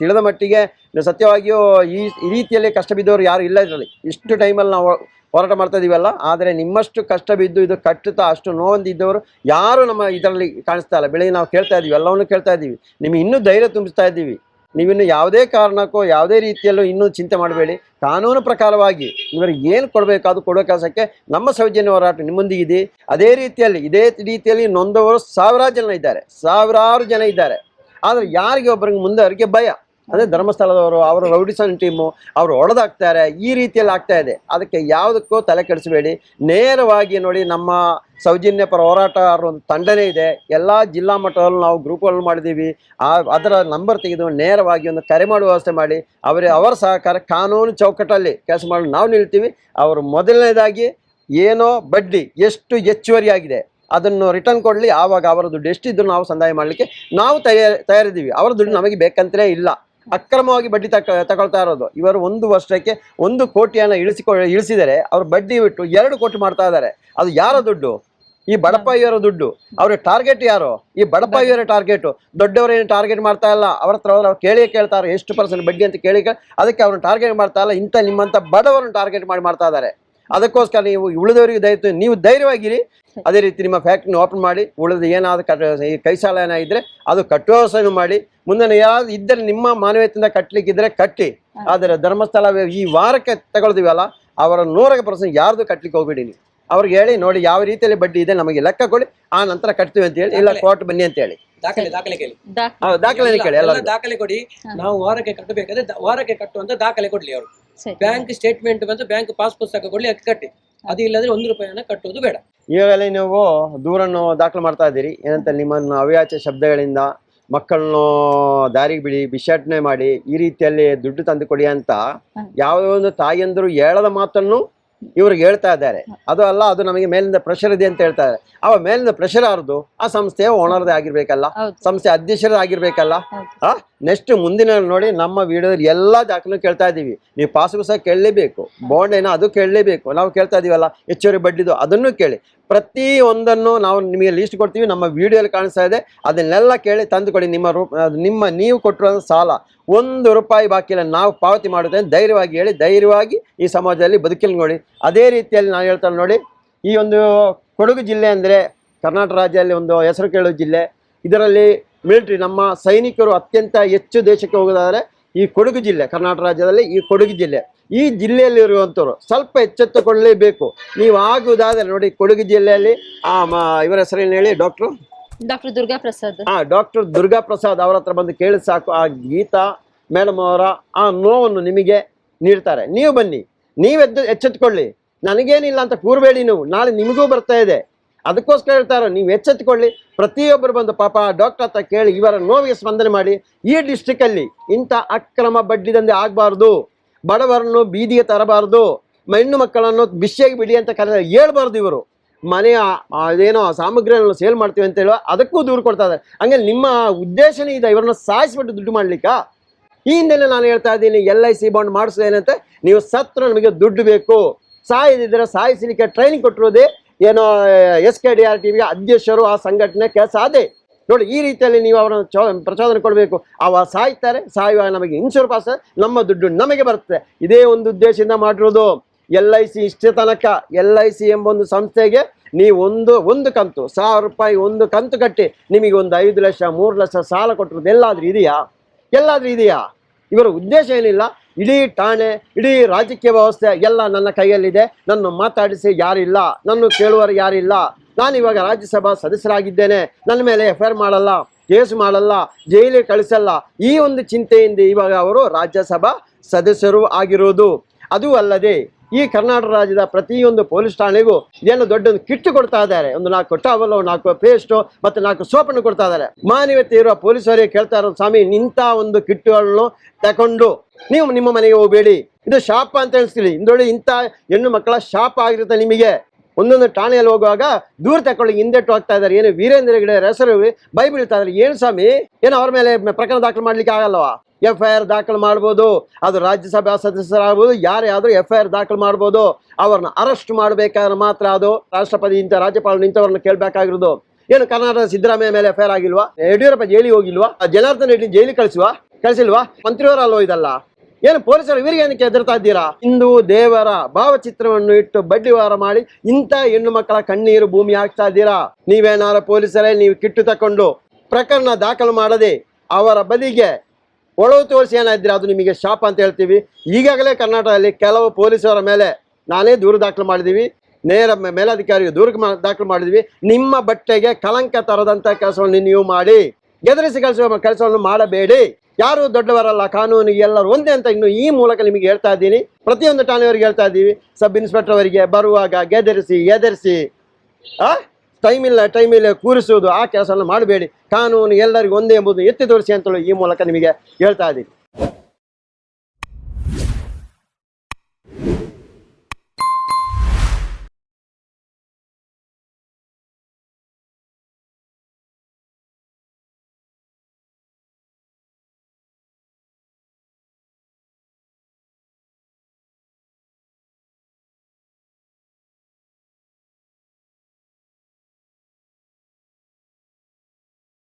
ತಿಳಿದ ಮಟ್ಟಿಗೆ ನೀವು ಸತ್ಯವಾಗಿಯೂ ಈ ಈ ರೀತಿಯಲ್ಲಿ ಕಷ್ಟ ಬಿದ್ದವರು ಯಾರು ಇಲ್ಲ ಇದರಲ್ಲಿ. ಇಷ್ಟು ಟೈಮಲ್ಲಿ ನಾವು ಹೋರಾಟ ಮಾಡ್ತಾ ಇದೀವಲ್ಲ ಆದರೆ ನಿಮ್ಮಷ್ಟು ಕಷ್ಟ ಬಿದ್ದು ಇದು ಕಟ್ಟುತ್ತಾ ಅಷ್ಟು ನೋವೊಂದಿದ್ದವರು ಯಾರು ನಮ್ಮ ಇದರಲ್ಲಿ ಕಾಣಿಸ್ತಾ ಇಲ್ಲ. ಬೆಳಿಗ್ಗೆ ನಾವು ಕೇಳ್ತಾ ಇದ್ದೀವಿ ಎಲ್ಲವನ್ನೂ ಕೇಳ್ತಾ ಇದ್ದೀವಿ ನಿಮಗೆ ಇನ್ನೂ ಧೈರ್ಯ ತುಂಬಿಸ್ತಾ ಇದ್ದೀವಿ ನೀವಿನ್ನು ಯಾವುದೇ ಕಾರಣಕ್ಕೂ, ಯಾವುದೇ ರೀತಿಯಲ್ಲೂ ಇನ್ನೂ ಚಿಂತೆ ಮಾಡಬೇಡಿ. ಕಾನೂನು ಪ್ರಕಾರವಾಗಿ ಇವರಿಗೆ ಏನು ಕೊಡಬೇಕು, ಅದು ಕೊಡೋ ಕೆಲಸಕ್ಕೆ ನಮ್ಮ ಸೌಜನ್ಯ ಹೋರಾಟ ನಿಮ್ಮೊಂದಿಗಿದೆ. ಅದೇ ರೀತಿಯಲ್ಲಿ, ಇದೇ ರೀತಿಯಲ್ಲಿ ನೊಂದವರು ಸಾವಿರಾರು ಜನ ಇದ್ದಾರೆ. ಸಾವಿರಾರು ಜನ ಇದ್ದಾರೆ. ಆದರೆ ಯಾರಿಗೆ ಒಬ್ಬರಿಗೆ ಮುಂದೆ ಅವರಿಗೆ ಭಯ? ಅದೇ ಧರ್ಮಸ್ಥಳದವರು, ಅವರು ರೌಡಿಸನ್ ಟೀಮು ಅವರು ಹೊಡೆದಾಕ್ತಾರೆ ಈ ರೀತಿಯಲ್ಲಿ ಆಗ್ತಾ ಇದೆ. ಅದಕ್ಕೆ ಯಾವುದಕ್ಕೂ ತಲೆ ಕೆಡಿಸಬೇಡಿ. ನೇರವಾಗಿ ನೋಡಿ ನಮ್ಮ ಸೌಜನ್ಯ ಪರ ಹೋರಾಟಗಾರರ ಒಂದು ತಂಡನೇ ಇದೆ. ಎಲ್ಲ ಜಿಲ್ಲಾ ಮಟ್ಟದಲ್ಲಿ ನಾವು ಗ್ರೂಪ್ಗಳು ಮಾಡಿದ್ದೀವಿ. ಆ, ಅದರ ನಂಬರ್ ತೆಗೆದು ನೇರವಾಗಿ ಒಂದು ಕರೆ ಮಾಡುವ ವ್ಯವಸ್ಥೆ ಮಾಡಿ. ಅವರೇ, ಅವರ ಸಹಕಾರ ಕಾನೂನು ಚೌಕಟ್ಟಲ್ಲಿ ಕೆಲಸ ಮಾಡಲು ನಾವು ನಿಲ್ತೀವಿ. ಅವರು ಮೊದಲನೇದಾಗಿ ಏನೋ ಬಡ್ಡಿ ಎಷ್ಟು ಹೆಚ್ಚುವರಿಯಾಗಿದೆ ಅದನ್ನು ರಿಟರ್ನ್ ಕೊಡಲಿ. ಆವಾಗ ಅವರ ದುಡ್ಡು ಎಷ್ಟಿದ್ರು ನಾವು ಸಂದಾಯ ಮಾಡಲಿಕ್ಕೆ ನಾವು ತಯಾರಿ, ತಯಾರಿದ್ದೀವಿ. ಅವರ ದುಡ್ಡು ನಮಗೆ ಬೇಕಂತಲೇ ಇಲ್ಲ. ಅಕ್ರಮವಾಗಿ ಬಡ್ಡಿ ತಕ ತಗೊಳ್ತಾ ಇರೋದು. ಇವರು ಒಂದು ವರ್ಷಕ್ಕೆ ಒಂದು ಕೋಟಿಯನ್ನು ಇಳಿಸಿಕೊ ಇಳಿಸಿದರೆ ಅವರು ಬಡ್ಡಿ ಬಿಟ್ಟು ಎರಡು ಕೋಟಿ ಮಾಡ್ತಾ ಇದ್ದಾರೆ. ಅದು ಯಾರ ದುಡ್ಡು? ಈ ಬಡಪಾಯಿಯವರ ದುಡ್ಡು. ಅವರ ಟಾರ್ಗೆಟ್ ಯಾರು? ಈ ಬಡಪಾಯಿಯವರ ಟಾರ್ಗೆಟ್. ದೊಡ್ಡವರೇನು ಟಾರ್ಗೆಟ್ ಮಾಡ್ತಾ ಇಲ್ಲ? ಅವ್ರ ಹತ್ರ ಅವ್ರು ಕೇಳಿ ಕೇಳ್ತಾರೆ ಎಷ್ಟು ಪರ್ಸೆಂಟ್ ಬಡ್ಡಿ ಅಂತ ಕೇಳಿ ಕೇಳಿ. ಅದಕ್ಕೆ ಅವ್ರನ್ನ ಟಾರ್ಗೆಟ್ ಮಾಡ್ತಾ ಇಲ್ಲ. ಇಂಥ ನಿಮ್ಮಂಥ ಬಡವರನ್ನು ಟಾರ್ಗೆಟ್ ಮಾಡಿ ಮಾಡ್ತಾ ಇದ್ದಾರೆ. ಅದಕ್ಕೋಸ್ಕರ ನೀವು ಉಳಿದವರಿಗೆ ದಯವಿಟ್ಟು ನೀವು ಧೈರ್ಯವಾಗಿರಿ. ಅದೇ ರೀತಿ ನಿಮ್ಮ ಫ್ಯಾಕ್ಟ್ರಿನ ಓಪನ್ ಮಾಡಿ ಉಳಿದ ಏನಾದರೂ ಕಟ್ಟ ಈ ಕೈ ಸಾಲ ಏನಾಗಿದ್ರೆ ಅದು ಕಟ್ಟುವ ಮಾಡಿ. ಮುಂದೆ ಯಾವ್ದು ಇದ್ದರೆ ನಿಮ್ಮ ಮಾನವೀಯತೆಯಿಂದ ಕಟ್ಟಲಿಕ್ಕಿದ್ರೆ ಕಟ್ಟಿ. ಆದರೆ ಧರ್ಮಸ್ಥಳ ಈ ವಾರಕ್ಕೆ ತಗೊಳ್ತೀವಲ್ಲ ಅವರ ನೂರಕ್ಕೆ ಪರ್ಸೆಂಟ್ ಯಾರ್ದು ಕಟ್ಟಲಿಕ್ಕೆ ಹೋಗ್ಬಿಡಿ ನೀವು. ಅವ್ರಿಗೆ ಹೇಳಿ ನೋಡಿ ಯಾವ ರೀತಿಯಲ್ಲಿ ಬಡ್ಡಿ ಇದೆ ನಮಗೆ ಲೆಕ್ಕ ಕೊಡಿ ಆ ನಂತರ ಕಟ್ತೀವಿ ಅಂತ ಹೇಳಿ ಇಲ್ಲ ಕೋರ್ಟ್ ಬನ್ನಿ ಅಂತ ಹೇಳಿ. ದಾಖಲೆ ದಾಖಲೆ ಕೇಳಿ. ದಾಖ- ದಾಖಲೆ ಕೇಳಿ ಎಲ್ಲ ಎಲ್ಲ ದಾಖಲೆ ಕೊಡಿ. ನಾವು ವಾರಕ್ಕೆ ಕಟ್ಟಬೇಕಾದ್ರೆ ವಾರಕ್ಕೆ ಕಟ್ಟುವಂತ ದಾಖಲೆ ಕೊಡ್ಲಿ ಅವರು. ಬ್ಯಾಂಕ್ ಸ್ಟೇಟ್ಮೆಂಟ್ ಬಂದು ಬ್ಯಾಂಕ್ ಪಾಸ್ ಪುಸ್ತಕ ಕೊಡ್ಲಿ ಅದಕ್ಕೆ ಕಟ್ಟಿ. ಅದು ಇಲ್ಲದ್ರೆ ಒಂದು ರೂಪಾಯಿನ ಕಟ್ಟುವುದು ಬೇಡ. ಈಗಾಗಲೇ ನೀವು ದೂರನ್ನು ದಾಖಲು ಮಾಡ್ತಾ ಇದ್ದೀರಿ. ಏನಂತ ನಿಮ್ಮನ್ನು ಅವ್ಯಾಚ ಶಬ್ದಗಳಿಂದ ಮಕ್ಕಳನ್ನು ದಾರಿಗೆ ಬಿಡಿ ಬಿಷಾಟನೆ ಮಾಡಿ ಈ ರೀತಿಯಲ್ಲಿ ದುಡ್ಡು ತಂದು ಕೊಡಿ ಅಂತ ಯಾವ ಯಾವುದೋ ಒಂದು ತಾಯಿಯಂದರು ಹೇಳದ ಮಾತನ್ನು ಇವ್ರಿಗೆ ಹೇಳ್ತಾ ಇದ್ದಾರೆ. ಅದು ಅಲ್ಲ ಅದು ನಮಗೆ ಮೇಲಿಂದ ಪ್ರೆಷರ್ ಇದೆ ಅಂತ ಹೇಳ್ತಾ ಇದ್ದಾರೆ. ಅವ ಮೇಲಿಂದ ಪ್ರೆಷರ್ ಯಾರ್ದು ಆ ಸಂಸ್ಥೆಯ ಓನರ್ದೇ ಆಗಿರ್ಬೇಕಲ್ಲ. ಸಂಸ್ಥೆ ಅಧ್ಯಕ್ಷರೇ ಆಗಿರ್ಬೇಕಲ್ಲ. ನೆಕ್ಸ್ಟ್ ಮುಂದಿನ ನೋಡಿ ನಮ್ಮ ವಿಡಿಯೋದಲ್ಲಿ ಎಲ್ಲ ದಾಖಲೆ ಕೇಳ್ತಾ ಇದ್ದೀವಿ. ನೀವು ಪಾಸ್ ಸಹ ಕೇಳಲೇಬೇಕು. ಬಾಂಡ್ ಏನೋ ಅದು ಕೇಳಲೇಬೇಕು. ನಾವು ಕೇಳ್ತಾ ಇದೀವಲ್ಲ ಹೆಚ್ಚುವರಿ ಬಡ್ಡಿದು ಅದನ್ನು ಕೇಳಿ. ಪ್ರತಿ ಒಂದನ್ನು ನಾವು ನಿಮಗೆ ಲೀಸ್ಟ್ ಕೊಡ್ತೀವಿ, ನಮ್ಮ ವಿಡಿಯೋಲಿ ಕಾಣಿಸ್ತಾ ಇದೆ. ಅದನ್ನೆಲ್ಲ ಕೇಳಿ ತಂದುಕೊಡಿ. ನಿಮ್ಮ ರೂ ನಿಮ್ಮ ನೀವು ಕೊಟ್ಟಿರೋ ಸಾಲ ಒಂದು ರೂಪಾಯಿ ಬಾಕಿ ಇಲ್ಲ, ನಾವು ಪಾವತಿ ಮಾಡುತ್ತೇವೆ ಧೈರ್ಯವಾಗಿ ಹೇಳಿ, ಧೈರ್ಯವಾಗಿ ಈ ಸಮಾಜದಲ್ಲಿ ಬದುಕಿಲ್ ನೋಡಿ. ಅದೇ ರೀತಿಯಲ್ಲಿ ನಾನು ಹೇಳ್ತಾರೆ ನೋಡಿ, ಈ ಒಂದು ಕೊಡಗು ಜಿಲ್ಲೆ ಅಂದರೆ ಕರ್ನಾಟಕ ರಾಜ್ಯದಲ್ಲಿ ಒಂದು ಹೆಸರು ಕೇಳೋ ಜಿಲ್ಲೆ. ಇದರಲ್ಲಿ ಮಿಲಿಟರಿ ನಮ್ಮ ಸೈನಿಕರು ಅತ್ಯಂತ ಹೆಚ್ಚು ದೇಶಕ್ಕೆ ಹೋಗೋದಾದರೆ ಈ ಕೊಡಗು ಜಿಲ್ಲೆ ಕರ್ನಾಟಕ ರಾಜ್ಯದಲ್ಲಿ ಈ ಕೊಡಗು ಜಿಲ್ಲೆ. ಈ ಜಿಲ್ಲೆಯಲ್ಲಿ ಇರುವಂಥವ್ರು ಸ್ವಲ್ಪ ಎಚ್ಚೆತ್ತುಕೊಳ್ಳಲೇಬೇಕು ನೀವು ಆಗುವುದಾದರೆ ನೋಡಿ ಕೊಡಗು ಜಿಲ್ಲೆಯಲ್ಲಿ ಆ ಮ- ಇವರ ಹೆಸರೇನು ಹೇಳಿ ಡಾಕ್ಟ್ರು? ಡಾಕ್ಟರ್ ದುರ್ಗಾ ಪ್ರಸಾದ್. ಹಾ ಡಾಕ್ಟರ್ ದುರ್ಗಾ ಪ್ರಸಾದ್ ಅವರ ಹತ್ರ ಬಂದು ಕೇಳಿ ಸಾಕು. ಆ ಗೀತಾ ಮೇಡಮ್ ಅವರ ಆ ನೋವನ್ನು ನಿಮಗೆ ನೀಡ್ತಾರೆ. ನೀವು ಬನ್ನಿ. ನೀವೆದ್ದು ಎಚ್ಚೆತ್ತುಕೊಳ್ಳಿ. ಎಚ್ಚೆತ್ಕೊಳ್ಳಿ ನನಗೇನಿಲ್ಲ ಅಂತ ಕೂರಬೇಡಿ ನೀವು. ನಾಳೆ ನಿಮಗೂ ಬರ್ತಾ ಇದೆ. ಅದಕ್ಕೋಸ್ಕರ ಹೇಳ್ತಾರೆ ನೀವು ಎಚ್ಚೆತ್ತುಕೊಳ್ಳಿ. ಪ್ರತಿಯೊಬ್ಬರು ಬಂದು ಪಾಪ ಡಾಕ್ಟರ್ ಹತ್ರ ಕೇಳಿ, ಇವರ ನೋವಿಗೆ ಸ್ಪಂದನೆ ಮಾಡಿ, ಈ ಡಿಸ್ಟಿಕಲ್ಲಿ ಇಂಥ ಅಕ್ರಮ ಬಡ್ಡಿ ದಂಧೆ ಆಗಬಾರ್ದು. ಬಡವರನ್ನು ಬೀದಿಗೆ ತರಬಾರ್ದು. ಹೆಣ್ಣು ಮಕ್ಕಳನ್ನು ಬಿಸಿಯಾಗಿ ಬಿಡಿ ಅಂತ ಕರೆ ಹೇಳ್ಬಾರ್ದು ಇವರು. ಮನೆಯ ಅದೇನೋ ಸಾಮಗ್ರಿಗಳನ್ನು ಸೇಲ್ ಮಾಡ್ತೀವಿ ಅಂತ ಹೇಳುವ, ಅದಕ್ಕೂ ದೂರು ಕೊಡ್ತಾ ಇದ್ದಾರೆ. ಹಂಗೆ ನಿಮ್ಮ ಉದ್ದೇಶನೇ ಇದೆ, ಇವರನ್ನ ಸಾಯಿಸಿಬಿಟ್ಟು ದುಡ್ಡು ಮಾಡ್ಲಿಕ್ಕ? ಈ ನಾನು ಹೇಳ್ತಾ ಇದ್ದೀನಿ ಎಲ್ ಐ ಸಿ ಬಾಂಡ್ ಮಾಡಿಸೋದೇನಂತೆ ನೀವು ಸತ್ರ ನಮಗೆ ದುಡ್ಡು ಬೇಕು. ಸಾಯದಿದ್ದರೆ ಸಾಯಿಸಲಿಕ್ಕೆ ಟ್ರೈನಿಂಗ್ ಕೊಟ್ಟಿರೋದೇ ಏನೋ ಎಸ್ ಕೆ ಡಿ ಆರ್ ಟಿವಿಗೆ ಅಧ್ಯಕ್ಷರು ಆ ಸಂಘಟನೆ ಕೆಲಸ ಅದೇ. ನೋಡಿ, ಈ ರೀತಿಯಲ್ಲಿ ನೀವು ಅವರನ್ನು ಪ್ರಚೋದನೆ ಕೊಡಬೇಕು. ಅವ ಸಾಯ್ತಾರೆ, ಸಾಯುವಾಗ ನಮಗೆ ಇನ್ಶೂರ್ ಪಾಸ್, ನಮ್ಮ ದುಡ್ಡು ನಮಗೆ ಬರುತ್ತೆ. ಇದೇ ಒಂದು ಉದ್ದೇಶದಿಂದ ಮಾಡಿರೋದು. ಎಲ್ ಐ ಸಿ ಇಷ್ಟೇ ತನಕ. ಎಲ್ ಐ ಸಿ ಎಂಬ ಒಂದು ಸಂಸ್ಥೆಗೆ ನೀವು ಒಂದು ಒಂದು ಕಂತು, ಸಾವಿರ ರೂಪಾಯಿ ಒಂದು ಕಂತು ಕಟ್ಟಿ ನಿಮಗೆ ಒಂದು ಐದು ಲಕ್ಷ, ಮೂರು ಲಕ್ಷ ಸಾಲ ಕೊಟ್ಟಿರೋದು ಎಲ್ಲಾದರೂ ಇದೆಯಾ? ಎಲ್ಲಾದರೂ ಇದೆಯಾ? ಇವರ ಉದ್ದೇಶ ಏನಿಲ್ಲ. ಇಡೀ ಠಾಣೆ, ಇಡೀ ರಾಜಕೀಯ ವ್ಯವಸ್ಥೆ ಎಲ್ಲ ನನ್ನ ಕೈಯಲ್ಲಿದೆ. ನನ್ನ ಮಾತಾಡಿಸಿ ಯಾರಿಲ್ಲ, ನನ್ನ ಕೇಳುವರು ಯಾರಿಲ್ಲ. ನಾನು ಇವಾಗ ರಾಜ್ಯಸಭಾ ಸದಸ್ಯರಾಗಿದ್ದೇನೆ. ನನ್ನ ಮೇಲೆ ಎಫ್ ಐ ಮಾಡಲ್ಲ, ಕೇಸ್ ಮಾಡಲ್ಲ ಜೈಲಿಗೆ ಕಳಿಸಲ್ಲ. ಈ ಒಂದು ಚಿಂತೆಯಿಂದ ಇವಾಗ ಅವರು ರಾಜ್ಯಸಭಾ ಸದಸ್ಯರು ಆಗಿರೋದು. ಅದು ಅಲ್ಲದೆ ಈ ಕರ್ನಾಟಕ ರಾಜ್ಯದ ಪ್ರತಿಯೊಂದು ಪೊಲೀಸ್ ಠಾಣೆಗೂ ಏನು ದೊಡ್ಡ ಒಂದು ಕಿಟ್ ಕೊಡ್ತಾ ಇದ್ದಾರೆ. ಒಂದು ನಾಲ್ಕು ಟವಲ್ ನಾಲ್ಕು ಪೇಸ್ಟ್, ಮತ್ತು ನಾಲ್ಕು ಸೋಪನ್ನು ಕೊಡ್ತಾ ಇದ್ದಾರೆ. ಮಾನವೀಯತೆ ಇರುವ ಪೊಲೀಸರಿಗೆ ಕೇಳ್ತಾ ಇರೋ ಸ್ವಾಮಿ, ನಿಂತ ಒಂದು ಕಿಟ್ಟುಗಳನ್ನು ತಕೊಂಡು ನೀವು ನಿಮ್ಮ ಮನೆಗೆ ಹೋಗಬೇಡಿ. ಇದು ಶಾಪ ಅಂತ ಹೇಳ್ತೀವಿ ಇಂದೊಳ್ಳಿ ಇಂಥ ಹೆಣ್ಣು ಮಕ್ಕಳ ಶಾಪ ಆಗಿರುತ್ತೆ ನಿಮಗೆ. ಒಂದೊಂದು ಠಾಣೆಯಲ್ಲಿ ಹೋಗುವಾಗ ದೂರ ತಕೊಳ್ಳಿ ಹಿಂದೆಟ್ಟು ಹೋಗ್ತಾ ಇದ್ದಾರೆ. ಏನು ವೀರೇಂದ್ರ ಗಿಡ, ಹೆಸರು ಬೈ ಬೀಳ್ತಾ ಇದ್ದಾರೆ. ಏನು ಸ್ವಾಮಿ? ಏನು ಅವ್ರ ಮೇಲೆ ಪ್ರಕರಣ ದಾಖಲು ಮಾಡ್ಲಿಕ್ಕೆ ಆಗಲ್ಲವಾ ಎಫ್ ಐ ಆರ್ ದಾಖಲು ಮಾಡ್ಬೋದು. ಅದು ರಾಜ್ಯಸಭಾ ಸದಸ್ಯರಾಗ್ಬೋದು. ಯಾರೇ ಆದರೂ ಎಫ್ ಐ ಆರ್ ದಾಖಲು ಮಾಡ್ಬೋದು. ಅವ್ರನ್ನ ಅರೆಸ್ಟ್ ಮಾಡಬೇಕಾದ್ರೆ ಮಾತ್ರ ಅದು. ರಾಷ್ಟ್ರಪತಿ ಇಂಥ ರಾಜ್ಯಪಾಲರು ಇಂಥವ್ರನ್ನ ಕೇಳಬೇಕಾಗಿರೋದು. ಏನು ಕರ್ನಾಟಕ ಸಿದ್ದರಾಮಯ್ಯ ಮೇಲೆ ಎಫ್ ಐ ಆರ್ ಆಗಿಲ್ವಾ? ಯಡಿಯೂರಪ್ಪ ಜೈಲಿಗೆ ಹೋಗಿಲ್ವಾ? ಜನಾರ್ದನ್ ರೆಡ್ಡಿ ಜೈಲಿಗೆ ಕಳಿಸುವ? ಕಳಿಸಿಲ್ವಾ? ಮಂತ್ರಿಯವರಲ್ಲೋ ಇದಲ್ಲ? ಏನು ಪೊಲೀಸರು ಇವರಿಗೆ ಏನಕ್ಕೆ ಹೆದರ್ತಾ ಇದ್ದೀರಾ? ಹಿಂದೂ ದೇವರ ಭಾವಚಿತ್ರವನ್ನು ಇಟ್ಟು ಬಡ್ಡಿವಾರ ಮಾಡಿ ಇಂಥ ಹೆಣ್ಣು ಮಕ್ಕಳ ಕಣ್ಣೀರು ಭೂಮಿ ಹಾಕ್ತಾ ಇದ್ದೀರಾ? ನೀವೇನಾರ ಪೊಲೀಸರೇ, ನೀವು ಕಿಟ್ಟು ತಕೊಂಡು ಪ್ರಕರಣ ದಾಖಲು ಮಾಡದೆ ಅವರ ಬದಿಗೆ ಒಳವು ತೋರಿಸಿ ಏನಾದ್ರೆ ಅದು ನಿಮಗೆ ಶಾಪ ಅಂತ ಹೇಳ್ತೀವಿ. ಈಗಾಗಲೇ ಕರ್ನಾಟಕದಲ್ಲಿ ಕೆಲವು ಪೊಲೀಸರ ಮೇಲೆ ನಾನೇ ದೂರು ದಾಖಲು ಮಾಡಿದ್ದೀವಿ. ನೇರ ಮೇಲಾಧಿಕಾರಿಗೆ ದೂರು ದಾಖಲು ಮಾಡಿದ್ವಿ ನಿಮ್ಮ ಬಟ್ಟೆಗೆ ಕಳಂಕ ತರದಂತ ಕೆಲಸವನ್ನು ನೀವು ಮಾಡಿ. ಗೆದರಿಸಿ ಕೆಲಸ ಕೆಲಸವನ್ನು ಮಾಡಬೇಡಿ. ಯಾರು ದೊಡ್ಡವರಲ್ಲ, ಕಾನೂನಿಗೆ ಎಲ್ಲರೂ ಒಂದೇ ಅಂತ ಇನ್ನು ಈ ಮೂಲಕ ನಿಮಗೆ ಹೇಳ್ತಾ ಇದ್ದೀನಿ. ಪ್ರತಿಯೊಂದು ಠಾಣೆಯವರಿಗೆ ಹೇಳ್ತಾ ಇದ್ದೀವಿ. ಸಬ್ ಇನ್ಸ್ಪೆಕ್ಟರ್ ಅವರಿಗೆ ಬರುವಾಗ ಗೆದರಿಸಿ, ಎದರಿಸಿ, ಆ? ಟೈಮ್ ಇಲ್ಲ ಟೈಮ್ ಇಲ್ಲ, ಕೂರಿಸುವುದು ಆ ಕೆಲಸವನ್ನು ಮಾಡಬೇಡಿ. ಕಾನೂನು ಎಲ್ಲರಿಗೂ ಒಂದೇ ಎಂಬುದು ಎತ್ತಿ ತೋರಿಸಿ ಅಂತೇಳಿ ಈ ಮೂಲಕ ನಿಮಗೆ ಹೇಳ್ತಾ ಇದ್ದೀನಿ.